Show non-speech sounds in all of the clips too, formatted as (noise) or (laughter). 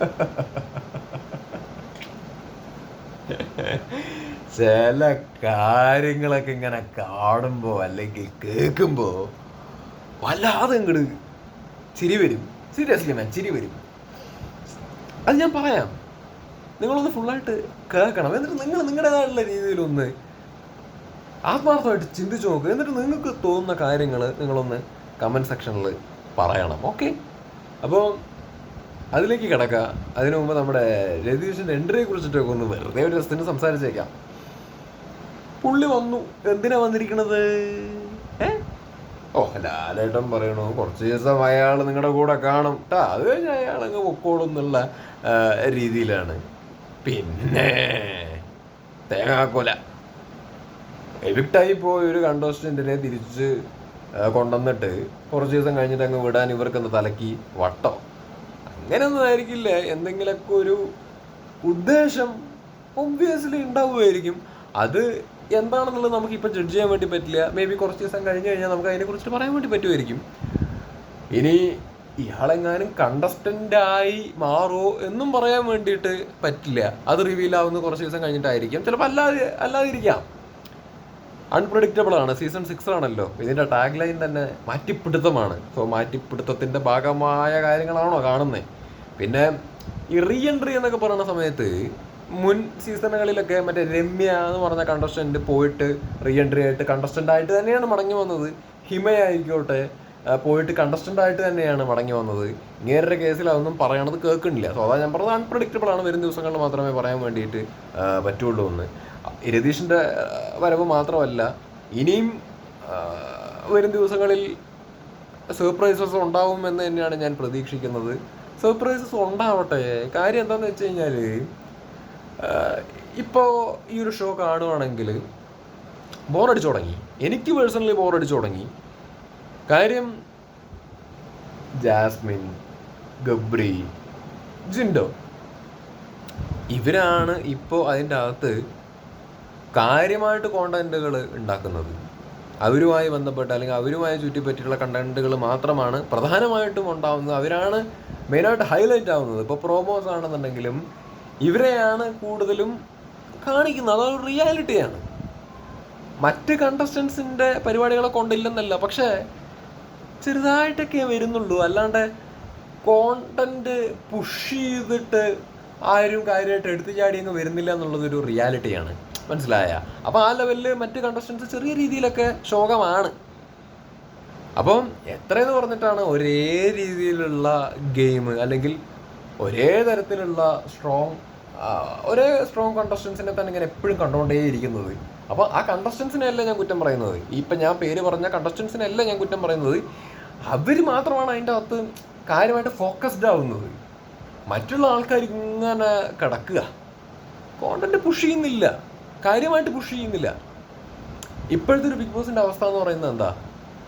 (laughs) ചില കാര്യങ്ങളൊക്കെ ഇങ്ങനെ കാണുമ്പോൾ അല്ലെങ്കിൽ കേൾക്കുമ്പോൾ വല്ലാതെ ഇങ്ങോട്ട് ചിരി വരും. സീരിയസ്ലി മാൻ ചിരി വരും. അത് ഞാൻ പറയാം. നിങ്ങളൊന്ന് ഫുള്ളായിട്ട് കേൾക്കണം. എന്നിട്ട് നിങ്ങൾ നിങ്ങളുടേതായിട്ടുള്ള രീതിയിലൊന്ന് ആത്മാർത്ഥമായിട്ട് ചിന്തിച്ചു നോക്കുക എന്നിട്ട് നിങ്ങൾക്ക് തോന്നുന്ന കാര്യങ്ങൾ നിങ്ങളൊന്ന് കമന്റ് സെക്ഷനിൽ പറയണം. ഓക്കെ അപ്പോൾ അതിലേക്ക് കിടക്കുക അതിനു മുമ്പ് നമ്മുടെ രതീഷിന്റെ എൻട്രിയെ കുറിച്ചിട്ടൊക്കെ ഒന്ന് വെറുതെ ഒരു രസത്തിന് സംസാരിച്ചേക്കാം പുള്ളി വന്നു. എന്തിനാ വന്നിരിക്കണത്? ഓ ലാലേട്ടൻ പറയണു കുറച്ച് ദിവസം അയാൾ നിങ്ങളുടെ കൂടെ കാണും. ട്ടാ അത് കഴിഞ്ഞ് അയാൾ അങ്ങ് പൊക്കോളും എന്നുള്ള രീതിയിലാണ്. പിന്നെ തേങ്ങാക്കൊല. എവിക്റ്റായി പോയി ഒരു കണ്ടോസ്റ്റന്റിനെ തിരിച്ച് കൊണ്ടുവന്നിട്ട് കുറച്ച് ദിവസം കഴിഞ്ഞിട്ട് അങ്ങ് വിടാൻ ഇവർക്കൊന്ന് തലക്കി വട്ടോ? അങ്ങനെയൊന്നും ആയിരിക്കില്ല എന്തെങ്കിലുമൊക്കെ ഒരു ഉദ്ദേശം ഒബ്വിയസ്ലി ഉണ്ടാവുമായിരിക്കും. അത് എന്താണെന്നുള്ളത് നമുക്ക് ഇപ്പം ജഡ്ജ് ചെയ്യാൻ വേണ്ടി പറ്റില്ല. മേ ബി കുറച്ച് ദിവസം കഴിഞ്ഞ് കഴിഞ്ഞാൽ നമുക്ക് അതിനെക്കുറിച്ച് പറയാൻ വേണ്ടി പറ്റുമായിരിക്കും. ഇനി ഇയാളെങ്ങാനും കണ്ടസ്റ്റന്റായി ആയി മാറോ എന്നും പറയാൻ വേണ്ടിയിട്ട് പറ്റില്ല. അത് റിവീൽ ആവുന്ന കുറച്ച് ദിവസം കഴിഞ്ഞിട്ടായിരിക്കും. ചിലപ്പോൾ അല്ലാതെ അല്ലാതിരിക്കാം. അൺപ്രഡിക്റ്റബിൾ ആണ്. സീസൺ സിക്സ് ആണല്ലോ. ഇതിന്റെ ടാഗ് ലൈൻ തന്നെ മാറ്റിപ്പിടുത്തമാണ്. സോ മാറ്റിപ്പിടുത്തത്തിന്റെ ഭാഗമായ കാര്യങ്ങളാണോ കാണുന്നത് പിന്നെ ഈ റീ എൻട്രി എന്നൊക്കെ പറയുന്ന സമയത്ത് മുൻ സീസണുകളിലൊക്കെ മറ്റേ രമ്യ എന്ന് പറഞ്ഞ കണ്ടസ്റ്റന്റ് പോയിട്ട് റീ എൻട്രി ആയിട്ട് കണ്ടസ്റ്റന്റ് ആയിട്ട് തന്നെയാണ് മടങ്ങി വന്നത്. ഹിമയായിക്കോട്ടെ പോയിട്ട് കണ്ടസ്റ്റന്റ് ആയിട്ട് തന്നെയാണ് മടങ്ങി വന്നത്. ഇങ്ങേരുടെ കേസിൽ അതൊന്നും പറയണത് കേൾക്കുന്നില്ല. സോ അതാ ഞാൻ പറഞ്ഞത് അൺപ്രഡിക്റ്റബിൾ ആണ്. വരും ദിവസങ്ങളിൽ മാത്രമേ പറയാൻ വേണ്ടിയിട്ട് പറ്റുള്ളൂ എന്ന്. രതീഷിന്റെ ആ, വരവ് മാത്രമല്ല ഇനിയും വരും ദിവസങ്ങളിൽ സർപ്രൈസസ് ഉണ്ടാവും എന്ന് തന്നെയാണ് ഞാൻ പ്രതീക്ഷിക്കുന്നത്. സർപ്രൈസസ് ഉണ്ടാവട്ടെ. കാര്യം എന്താണെന്ന് വെച്ച് കഴിഞ്ഞാൽ ഇപ്പോൾ ഈ ഒരു ഷോ കാണുവാണെങ്കിൽ ബോറടിച്ചു തുടങ്ങി. എനിക്ക് പേഴ്സണലി ബോറടിച്ചു തുടങ്ങി. കാര്യം ജാസ്മിൻ ഗബ്രി ജിൻഡോ ഇവരാണ് ഇപ്പോൾ അതിന്റെ അകത്ത് കാര്യമായിട്ട് കോണ്ടന്റുകൾ ഉണ്ടാക്കുന്നത്. അവരുമായി ബന്ധപ്പെട്ട് അല്ലെങ്കിൽ അവരുമായി ചുറ്റിപ്പറ്റിയുള്ള കണ്ടന്റുകൾ മാത്രമാണ് പ്രധാനമായിട്ടും ഉണ്ടാവുന്നത്. അവരാണ് മെയിനായിട്ട് ഹൈലൈറ്റ് ആവുന്നത്. ഇപ്പോൾ പ്രോമോസ് ആണെന്നുണ്ടെങ്കിലും ഇവരെയാണ് കൂടുതലും കാണിക്കുന്നത്. അതൊരു റിയാലിറ്റിയാണ് മറ്റ് കണ്ടസ്റ്റൻസിന്റെ പരിപാടികളെ കൊണ്ടില്ലെന്നല്ല. പക്ഷേ ചെറുതായിട്ടൊക്കെ വരുന്നുള്ളൂ. അല്ലാണ്ട് കോണ്ടന്റ് പുഷ് ചെയ്തിട്ട് ആരും കാര്യമായിട്ട് എടുത്തു ചാടിയങ്ങ് വരുന്നില്ല എന്നുള്ളതൊരു റിയാലിറ്റിയാണ് മനസ്സിലായ? അപ്പോൾ ആ ലെവലിൽ മറ്റ് കണ്ടസ്റ്റൻസ് ചെറിയ രീതിയിലൊക്കെ ശോകമാണ്. അപ്പം എത്രയെന്ന് പറഞ്ഞിട്ടാണ് ഒരേ രീതിയിലുള്ള ഗെയിം അല്ലെങ്കിൽ ഒരേ തരത്തിലുള്ള സ്ട്രോങ് ഒരേ സ്ട്രോങ് കണ്ടസ്റ്റൻസിനെ തന്നെ ഇങ്ങനെ എപ്പോഴും കണ്ടുകൊണ്ടേയിരിക്കുന്നത്. അപ്പോൾ ആ കണ്ടസ്റ്റൻസിനെയല്ല ഞാൻ കുറ്റം പറയുന്നത്? ഇപ്പം ഞാൻ പേര് പറഞ്ഞ കണ്ടസ്റ്റൻസിനെയല്ല ഞാൻ കുറ്റം പറയുന്നത്? അവർ മാത്രമാണ് അതിന്റെ അകത്ത് കാര്യമായിട്ട് ഫോക്കസ്ഡ് ആവുന്നത്. മറ്റുള്ള ആൾക്കാർ ഇങ്ങനെ കിടക്കുക. കോണ്ടന്റ് പുഷ് ചെയ്യുന്നില്ല. കാര്യമായിട്ട് പുഷ് ചെയ്യുന്നില്ല. ഇപ്പോഴത്തെ ഒരു ബിഗ് ബോസിന്റെ അവസ്ഥ എന്ന് പറയുന്നത് എന്താ?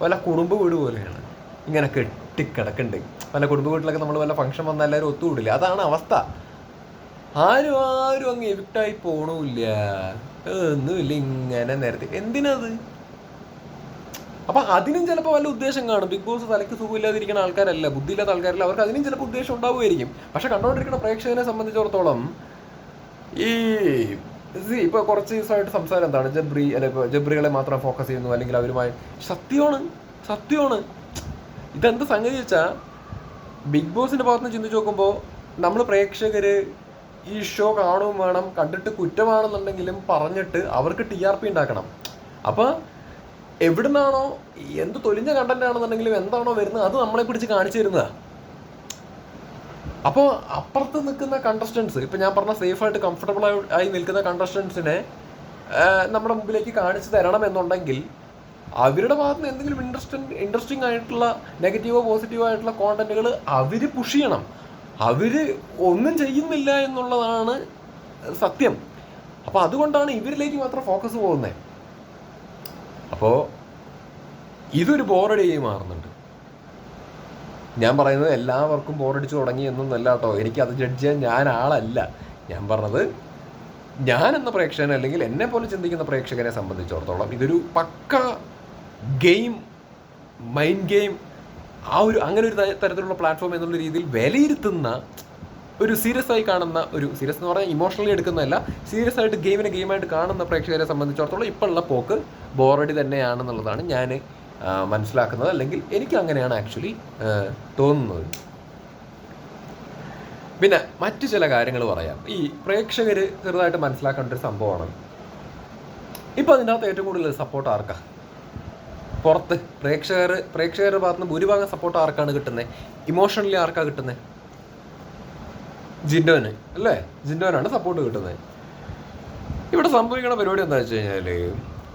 വല്ല കുടുംബ വീട് പോലെയാണ്. ഇങ്ങനെ കെട്ടിക്കിടക്കുന്നുണ്ട് വല്ല കുടുംബ വീട്ടിലൊക്കെ നമ്മൾ വല്ല ഫംഗ്ഷൻ വന്നാൽ എല്ലാവരും ഒത്തുകൂടില്ല? അതാണ് അവസ്ഥ. ആരും ആരും അങ്ങ് എവിക്റ്റായി പോണില്ല. ഒന്നുമില്ല ഇങ്ങനെ നേരത്തെ. എന്തിനത്? അപ്പൊ അതിനും ചിലപ്പോൾ വല്ല ഉദ്ദേശം കാണും. ബിഗ് ബോസ് തലയ്ക്ക് സുഖമില്ലാതിരിക്കുന്ന ആൾക്കാരല്ല. ബുദ്ധിയില്ലാത്ത ആൾക്കാരല്ല. അവർക്ക് അതിനും ചിലപ്പോൾ ഉദ്ദേശം ഉണ്ടാവുമായിരിക്കും. പക്ഷെ കണ്ടുകൊണ്ടിരിക്കുന്ന പ്രേക്ഷകനെ സംബന്ധിച്ചിടത്തോളം ഈ ഇപ്പൊ കുറച്ച് ദിവസമായിട്ട് സംസാരം എന്താണ്? ജബ്രി അല്ലെ ഇപ്പൊ ജബ്രികളെ മാത്രം ഫോക്കസ് ചെയ്യുന്നു അല്ലെങ്കിൽ അവരുമായി സത്യമാണ് സത്യമാണ് ഇതെന്ത് സംഗതി വെച്ചാ ബിഗ് ബോസിന്റെ ഭാഗത്ത് നിന്ന് ചിന്തിച്ച് നോക്കുമ്പോൾ നമ്മൾ പ്രേക്ഷകര് ഈ ഷോ കാണുകയും വേണം കണ്ടിട്ട് കുറ്റമാണെന്നുണ്ടെങ്കിലും പറഞ്ഞിട്ട് അവർക്ക് ടി ആർ പി ഉണ്ടാക്കണം. അപ്പൊ എവിടുന്നാണോ എന്ത് തൊലിഞ്ഞ കണ്ടന്റ് ആണെന്നുണ്ടെങ്കിലും എന്താണോ വരുന്നത് അത് നമ്മളെ പിടിച്ച് കാണിച്ചു തരുന്നതാ. അപ്പോൾ അപ്പുറത്ത് നിൽക്കുന്ന കണ്ടസ്റ്റൻസ് ഇപ്പം ഞാൻ പറഞ്ഞ സേഫായിട്ട് കംഫർട്ടബിൾ ആയി നിൽക്കുന്ന കണ്ടസ്റ്റൻസിനെ നമ്മുടെ മുമ്പിലേക്ക് കാണിച്ചു തരണം എന്നുണ്ടെങ്കിൽ അവരുടെ ഭാഗത്ത് നിന്ന് എന്തെങ്കിലും ഇൻട്രസ്റ്റിംഗ് ഇൻട്രസ്റ്റിംഗ് ആയിട്ടുള്ള നെഗറ്റീവോ പോസിറ്റീവോ ആയിട്ടുള്ള കോണ്ടന്റുകൾ അവർ പുഷ് ചെയ്യണം. അവർ ഒന്നും ചെയ്യുന്നില്ല എന്നുള്ളതാണ് സത്യം. അപ്പോൾ അതുകൊണ്ടാണ് ഇവരിലേക്ക് മാത്രം ഫോക്കസ് പോകുന്നത് അപ്പോൾ ഇതൊരു ബോറടിയായി മാറുന്നുണ്ട്. ഞാൻ പറയുന്നത് എല്ലാവർക്കും ബോറടിച്ച് തുടങ്ങി എന്നൊന്നല്ല കേട്ടോ. എനിക്ക് അത് ജഡ്ജ് ചെയ്യാൻ ഞാൻ ആളല്ല. ഞാൻ പറഞ്ഞത് ഞാൻ എന്ന പ്രേക്ഷകൻ അല്ലെങ്കിൽ എന്നെ പോലെ ചിന്തിക്കുന്ന പ്രേക്ഷകനെ സംബന്ധിച്ചിടത്തോളം ഇതൊരു പക്ക ഗെയിം മൈൻഡ് ഗെയിം ആ ഒരു അങ്ങനെ ഒരു തരത്തിലുള്ള പ്ലാറ്റ്ഫോം എന്നുള്ള രീതിയിൽ വിലയിരുത്തുന്ന ഒരു സീരിയസ് ആയി കാണുന്ന ഒരു സീരിയസ് എന്ന് പറഞ്ഞാൽ ഇമോഷണലി എടുക്കുന്നതല്ല സീരിയസ് ആയിട്ട് ഗെയിമിനെ ഗെയിമായിട്ട് കാണുന്ന പ്രേക്ഷകരെ സംബന്ധിച്ചിടത്തോളം ഇപ്പോഴുള്ള പോക്ക് ബോറടി തന്നെയാണെന്നുള്ളതാണ് ഞാൻ മനസ്സിലാക്കുന്നത് അല്ലെങ്കിൽ എനിക്ക് അങ്ങനെയാണ് ആക്ച്വലി തോന്നുന്നത്. പിന്നെ മറ്റു ചില കാര്യങ്ങൾ പറയാം. ഈ പ്രേക്ഷകർ ചെറുതായിട്ട് മനസ്സിലാക്കേണ്ട ഒരു സംഭവമാണ്. ഇപ്പോൾ അതിന്റെ അകത്ത് ഏറ്റവും കൂടുതൽ സപ്പോർട്ട് ആർക്കാ? പുറത്ത് പ്രേക്ഷകർ പ്രേക്ഷകരുടെ ഭാഗത്ത് നിന്ന് ഭൂരിഭാഗം സപ്പോർട്ട് ആർക്കാണ് കിട്ടുന്നത് ഇമോഷണലി ആർക്കാണ് കിട്ടുന്നത് ജിൻഡോന് അല്ലേ? ജിൻഡോനാണ് സപ്പോർട്ട് കിട്ടുന്നത് ഇവിടെ സംഭവിക്കുന്ന പരിപാടി എന്താ വെച്ച് കഴിഞ്ഞാൽ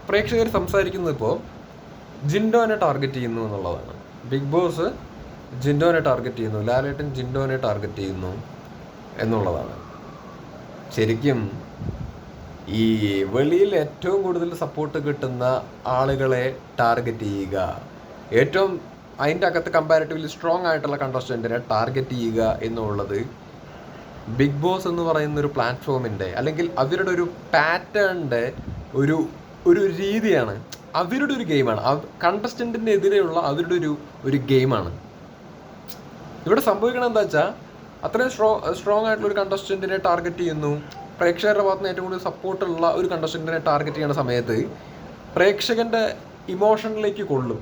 പ്രേക്ഷകർ സംസാരിക്കുന്നത് ഇപ്പോൾ ജിൻഡോനെ ടാർഗറ്റ് ചെയ്യുന്നു എന്നുള്ളതാണ്. ബിഗ് ബോസ് ജിൻഡോനെ ടാർഗറ്റ് ചെയ്യുന്നു. ലാലേട്ടൻ ജിൻഡോനെ ടാർഗറ്റ് ചെയ്യുന്നു എന്നുള്ളതാണ്. ശരിക്കും ഈ വെളിയിൽ ഏറ്റവും കൂടുതൽ സപ്പോർട്ട് കിട്ടുന്ന ആളുകളെ ടാർഗറ്റ് ചെയ്യുക ഏറ്റവും അതിന്റെ അകത്ത് കമ്പാരിറ്റീവ്ലി സ്ട്രോങ് ആയിട്ടുള്ള കണ്ടസ്റ്റന്റിനെ ടാർഗറ്റ് ചെയ്യുക എന്നുള്ളത് ബിഗ് ബോസ് എന്ന് പറയുന്ന ഒരു പ്ലാറ്റ്ഫോമിന്റെ അല്ലെങ്കിൽ അവരുടെ ഒരു പാറ്റേണിന്റെ ഒരു ഒരു രീതിയാണ്. അവരുടെ ഒരു ഗെയിമാണ്. കണ്ടസ്റ്റന്റിന്റെ എതിരെയുള്ള അവരുടെ ഒരു ഒരു ഗെയിമാണ്. ഇവിടെ സംഭവിക്കണം എന്താ വെച്ചാൽ അത്രയും സ്ട്രോ സ്ട്രോങ് ആയിട്ടുള്ള ഒരു കണ്ടസ്റ്റന്റിനെ ടാർഗറ്റ് ചെയ്യുന്നു. പ്രേക്ഷകരുടെ ഭാഗത്ത് നിന്ന് ഏറ്റവും കൂടുതൽ സപ്പോർട്ടുള്ള ഒരു കണ്ടസ്റ്റന്റിനെ ടാർഗറ്റ് ചെയ്യുന്ന സമയത്ത് പ്രേക്ഷകന്റെ ഇമോഷനിലേക്ക് കൊള്ളും.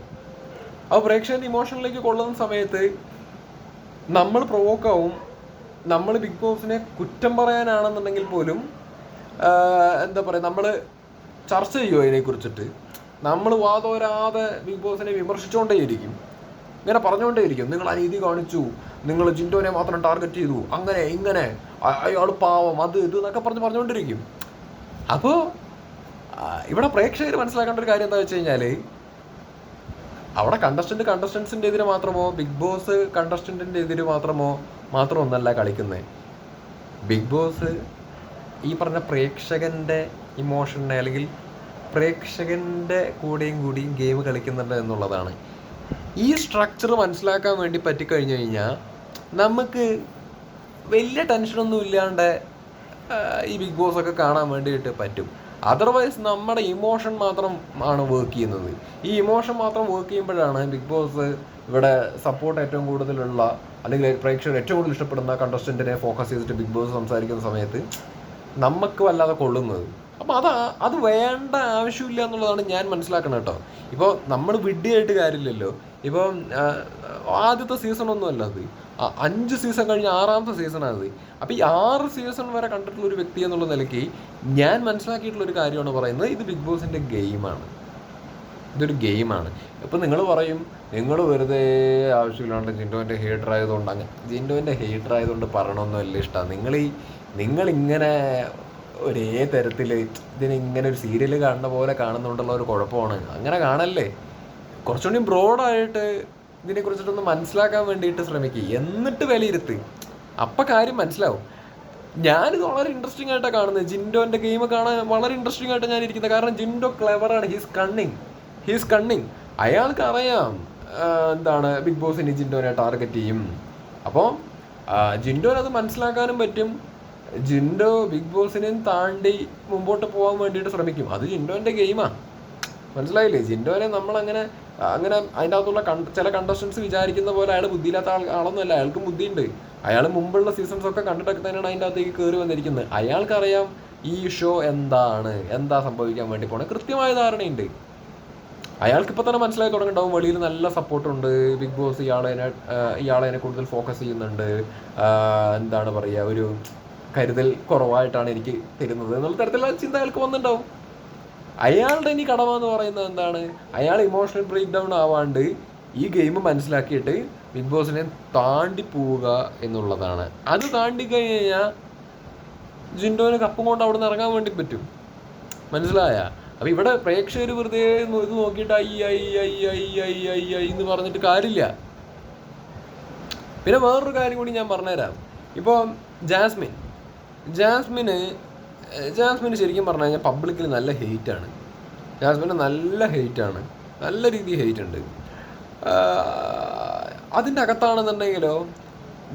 അപ്പോൾ പ്രേക്ഷകന്റെ ഇമോഷനിലേക്ക് കൊള്ളുന്ന സമയത്ത് നമ്മൾ പ്രൊവോക്കാവും നമ്മൾ ബിഗ് ബോസിനെ കുറ്റം പറയാനാണെന്നുണ്ടെങ്കിൽ പോലും എന്താ പറയുക നമ്മൾ ചർച്ച ചെയ്യുമോ അതിനെക്കുറിച്ചിട്ട് നമ്മൾ വാദോരാതെ ബിഗ് ബോസിനെ വിമർശിച്ചുകൊണ്ടേയിരിക്കും ഇങ്ങനെ പറഞ്ഞുകൊണ്ടേയിരിക്കും നിങ്ങൾ അനീതി കാണിച്ചു. നിങ്ങൾ ജിൻഡോനെ മാത്രം ടാർഗറ്റ് ചെയ്തു. അങ്ങനെ ഇങ്ങനെ. അയാൾ പാവം അത് ഇത് എന്നൊക്കെ പറഞ്ഞ് പറഞ്ഞുകൊണ്ടിരിക്കും അപ്പോൾ ഇവിടെ പ്രേക്ഷകർ മനസ്സിലാക്കേണ്ട ഒരു കാര്യം എന്താ വെച്ച് കഴിഞ്ഞാൽ അവിടെ കണ്ടസ്റ്റന്റ് കണ്ടസ്റ്റൻസിന്റെ എതിരെ മാത്രമോ ബിഗ് ബോസ് കണ്ടസ്റ്റന്റിന്റെ എതിരെ മാത്രമോ മാത്രമൊന്നല്ല കളിക്കുന്നത് ബിഗ് ബോസ് ഈ പറഞ്ഞ പ്രേക്ഷകന്റെ ഇമോഷനെ അല്ലെങ്കിൽ പ്രേക്ഷകന്റെ കൂടെയും കൂടിയും ഗെയിം കളിക്കുന്നുണ്ട് എന്നുള്ളതാണ്. ഈ സ്ട്രക്ചർ മനസ്സിലാക്കാൻ വേണ്ടി പറ്റിക്കഴിഞ്ഞു കഴിഞ്ഞാൽ നമുക്ക് വലിയ ടെൻഷനൊന്നും ഇല്ലാണ്ട് ഈ ബിഗ് ബോസ് ഒക്കെ കാണാൻ വേണ്ടിയിട്ട് പറ്റും. അതർവൈസ് നമ്മുടെ ഇമോഷൻ മാത്രം ആണ് വർക്ക് ചെയ്യുന്നത്. ഈ ഇമോഷൻ മാത്രം വർക്ക് ചെയ്യുമ്പോഴാണ് ബിഗ് ബോസ് ഇവിടെ സപ്പോർട്ട് ഏറ്റവും കൂടുതലുള്ള അല്ലെങ്കിൽ പ്രേക്ഷകർ ഏറ്റവും കൂടുതൽ ഇഷ്ടപ്പെടുന്ന കണ്ടസ്റ്റന്റിനെ ഫോക്കസ് ചെയ്തിട്ട് ബിഗ് ബോസ് സംസാരിക്കുന്ന സമയത്ത് നമുക്ക് വല്ലാതെ കൊള്ളുന്നത്. അപ്പോൾ അത് അത് വേണ്ട ആവശ്യമില്ല എന്നുള്ളതാണ് ഞാൻ മനസ്സിലാക്കണം കേട്ടോ. ഇപ്പോൾ നമ്മൾ വിഡ്ഢിയായിട്ട് കാര്യമില്ലല്ലോ. ഇപ്പോൾ ആദ്യത്തെ സീസൺ ഒന്നുമല്ല അത്. അഞ്ച് സീസൺ കഴിഞ്ഞ് ആറാമത്തെ സീസണാണ് അത്. അപ്പോൾ ഈ ആറ് സീസൺ വരെ കണ്ടിട്ടുള്ള ഒരു വ്യക്തി എന്നുള്ള നിലയ്ക്ക് ഞാൻ മനസ്സിലാക്കിയിട്ടുള്ള ഒരു കാര്യമാണ് പറയുന്നത് ഇത് ബിഗ് ബോസിന്റെ ഗെയിമാണ് ഇതൊരു ഗെയിമാണ് ഇപ്പം നിങ്ങൾ പറയും നിങ്ങൾ വെറുതെ ആവശ്യമില്ലാണ്ട് ജിൻഡോന്റെ ഹീറ്റർ ആയതുകൊണ്ട് അങ്ങനെ ജിൻഡോന്റെ ഹീറ്റർ ആയതുകൊണ്ട് പറയണമെന്നും വലിയ ഇഷ്ടമാണ് നിങ്ങൾ ഈ നിങ്ങളിങ്ങനെ ഒരേ തരത്തിൽ ഇതിനെ ഇങ്ങനെ ഒരു സീരിയൽ കാണുന്ന പോലെ കാണുന്നുണ്ടുള്ള ഒരു കുഴപ്പമാണ്. അങ്ങനെ കാണല്ലേ? കുറച്ചുകൂടി ബ്രോഡായിട്ട് ഇതിനെക്കുറിച്ചിട്ടൊന്ന് മനസ്സിലാക്കാൻ വേണ്ടിയിട്ട് ശ്രമിക്കുക എന്നിട്ട് വിലയിരുത്ത്. അപ്പം കാര്യം മനസ്സിലാവും. ഞാനിത് വളരെ ഇൻട്രസ്റ്റിംഗ് ആയിട്ടാണ് കാണുന്നത്. ജിൻഡോന്റെ ഗെയിം കാണാൻ വളരെ ഇൻട്രസ്റ്റിംഗ് ആയിട്ട് ഞാൻ ഇരിക്കുന്നത്. കാരണം ജിൻഡോ ക്ലെവറാണ് ഹീസ് കണ്ണിങ് ഹീസ് കണ്ണിങ് അയാൾക്ക് അറിയാം എന്താണ് ബിഗ് ബോസിന് ജിൻഡോനെ ടാർഗറ്റ് ചെയ്യും. അപ്പോൾ ജിൻഡോനത് മനസ്സിലാക്കാനും പറ്റും. ജിൻഡോ ബിഗ് ബോസിനെയും താണ്ടി മുമ്പോട്ട് പോകാൻ വേണ്ടിയിട്ട് ശ്രമിക്കും. അത് ജിൻഡോന്റെ ഗെയിമാണ് മനസ്സിലായില്ലേ? ജിൻഡോനെ നമ്മളങ്ങനെ അങ്ങനെ അതിന്റെ അകത്തുള്ള ചില കണ്ടസ്റ്റൻസ് വിചാരിക്കുന്ന പോലെ അയാൾ ബുദ്ധിയില്ലാത്ത ആൾ ആളൊന്നുമല്ല. അയാൾക്ക് ബുദ്ധിയുണ്ട്. അയാൾ മുമ്പുള്ള സീസൺസ് ഒക്കെ കണ്ടിട്ടൊക്കെ തന്നെയാണ് അതിന്റെ അകത്തേക്ക് കയറി വന്നിരിക്കുന്നത്. അയാൾക്കറിയാം ഈ ഷോ എന്താണ്? എന്താ സംഭവിക്കാൻ വേണ്ടി പോണേ? കൃത്യമായ ധാരണയുണ്ട്. അയാൾക്ക് ഇപ്പോൾ തന്നെ മനസ്സിലായി തുടങ്ങിണ്ടാവും. വെളിയിൽ നല്ല സപ്പോർട്ടുണ്ട് ബിഗ് ബോസ് ഇയാളെ ഇയാളെ കൂടുതൽ ഫോക്കസ് ചെയ്യുന്നുണ്ട്. എന്താണ് പറയുക ഒരു കരുതൽ കുറവായിട്ടാണ് എനിക്ക് തരുന്നത് എന്നുള്ള തരത്തിലുള്ള ചിന്ത അയാൾക്ക് വന്നിട്ടുണ്ടാവും. അയാളുടെ ഇനി കടമ എന്ന് പറയുന്നത് എന്താണ്? അയാൾ ഇമോഷണൽ ബ്രേക്ക് ഡൗൺ ആവാണ്ട് ഈ ഗെയിം മനസ്സിലാക്കിയിട്ട് ബിഗ് ബോസിനെ താണ്ടി പോവുക എന്നുള്ളതാണ്. അത് താണ്ടി കഴിഞ്ഞ് കഴിഞ്ഞാൽ ജിൻഡോന് കപ്പും കൊണ്ട് അവിടെ നിന്ന് ഇറങ്ങാൻ വേണ്ടി പറ്റും. മനസ്സിലായ? അപ്പം ഇവിടെ പ്രേക്ഷകർ വെറുതെ ഇത് നോക്കിയിട്ട് I I I I I I I എന്ന് പറഞ്ഞിട്ട് കാര്യമില്ല. പിന്നെ വേറൊരു കാര്യം കൂടി ഞാൻ പറഞ്ഞുതരാം. ഇപ്പോൾ ജാസ്മിൻ ജാസ്മിന് ജാസ്മിന് ശരിക്കും പറഞ്ഞു കഴിഞ്ഞാൽ പബ്ലിക്കിൽ നല്ല ഹെയ്റ്റാണ് ജാസ്മിന് നല്ല ഹെയ്റ്റാണ് നല്ല രീതിയിൽ ഹെയ്റ്റ് ഉണ്ട്. അതിന്റെ അകത്താണെന്നുണ്ടെങ്കിലോ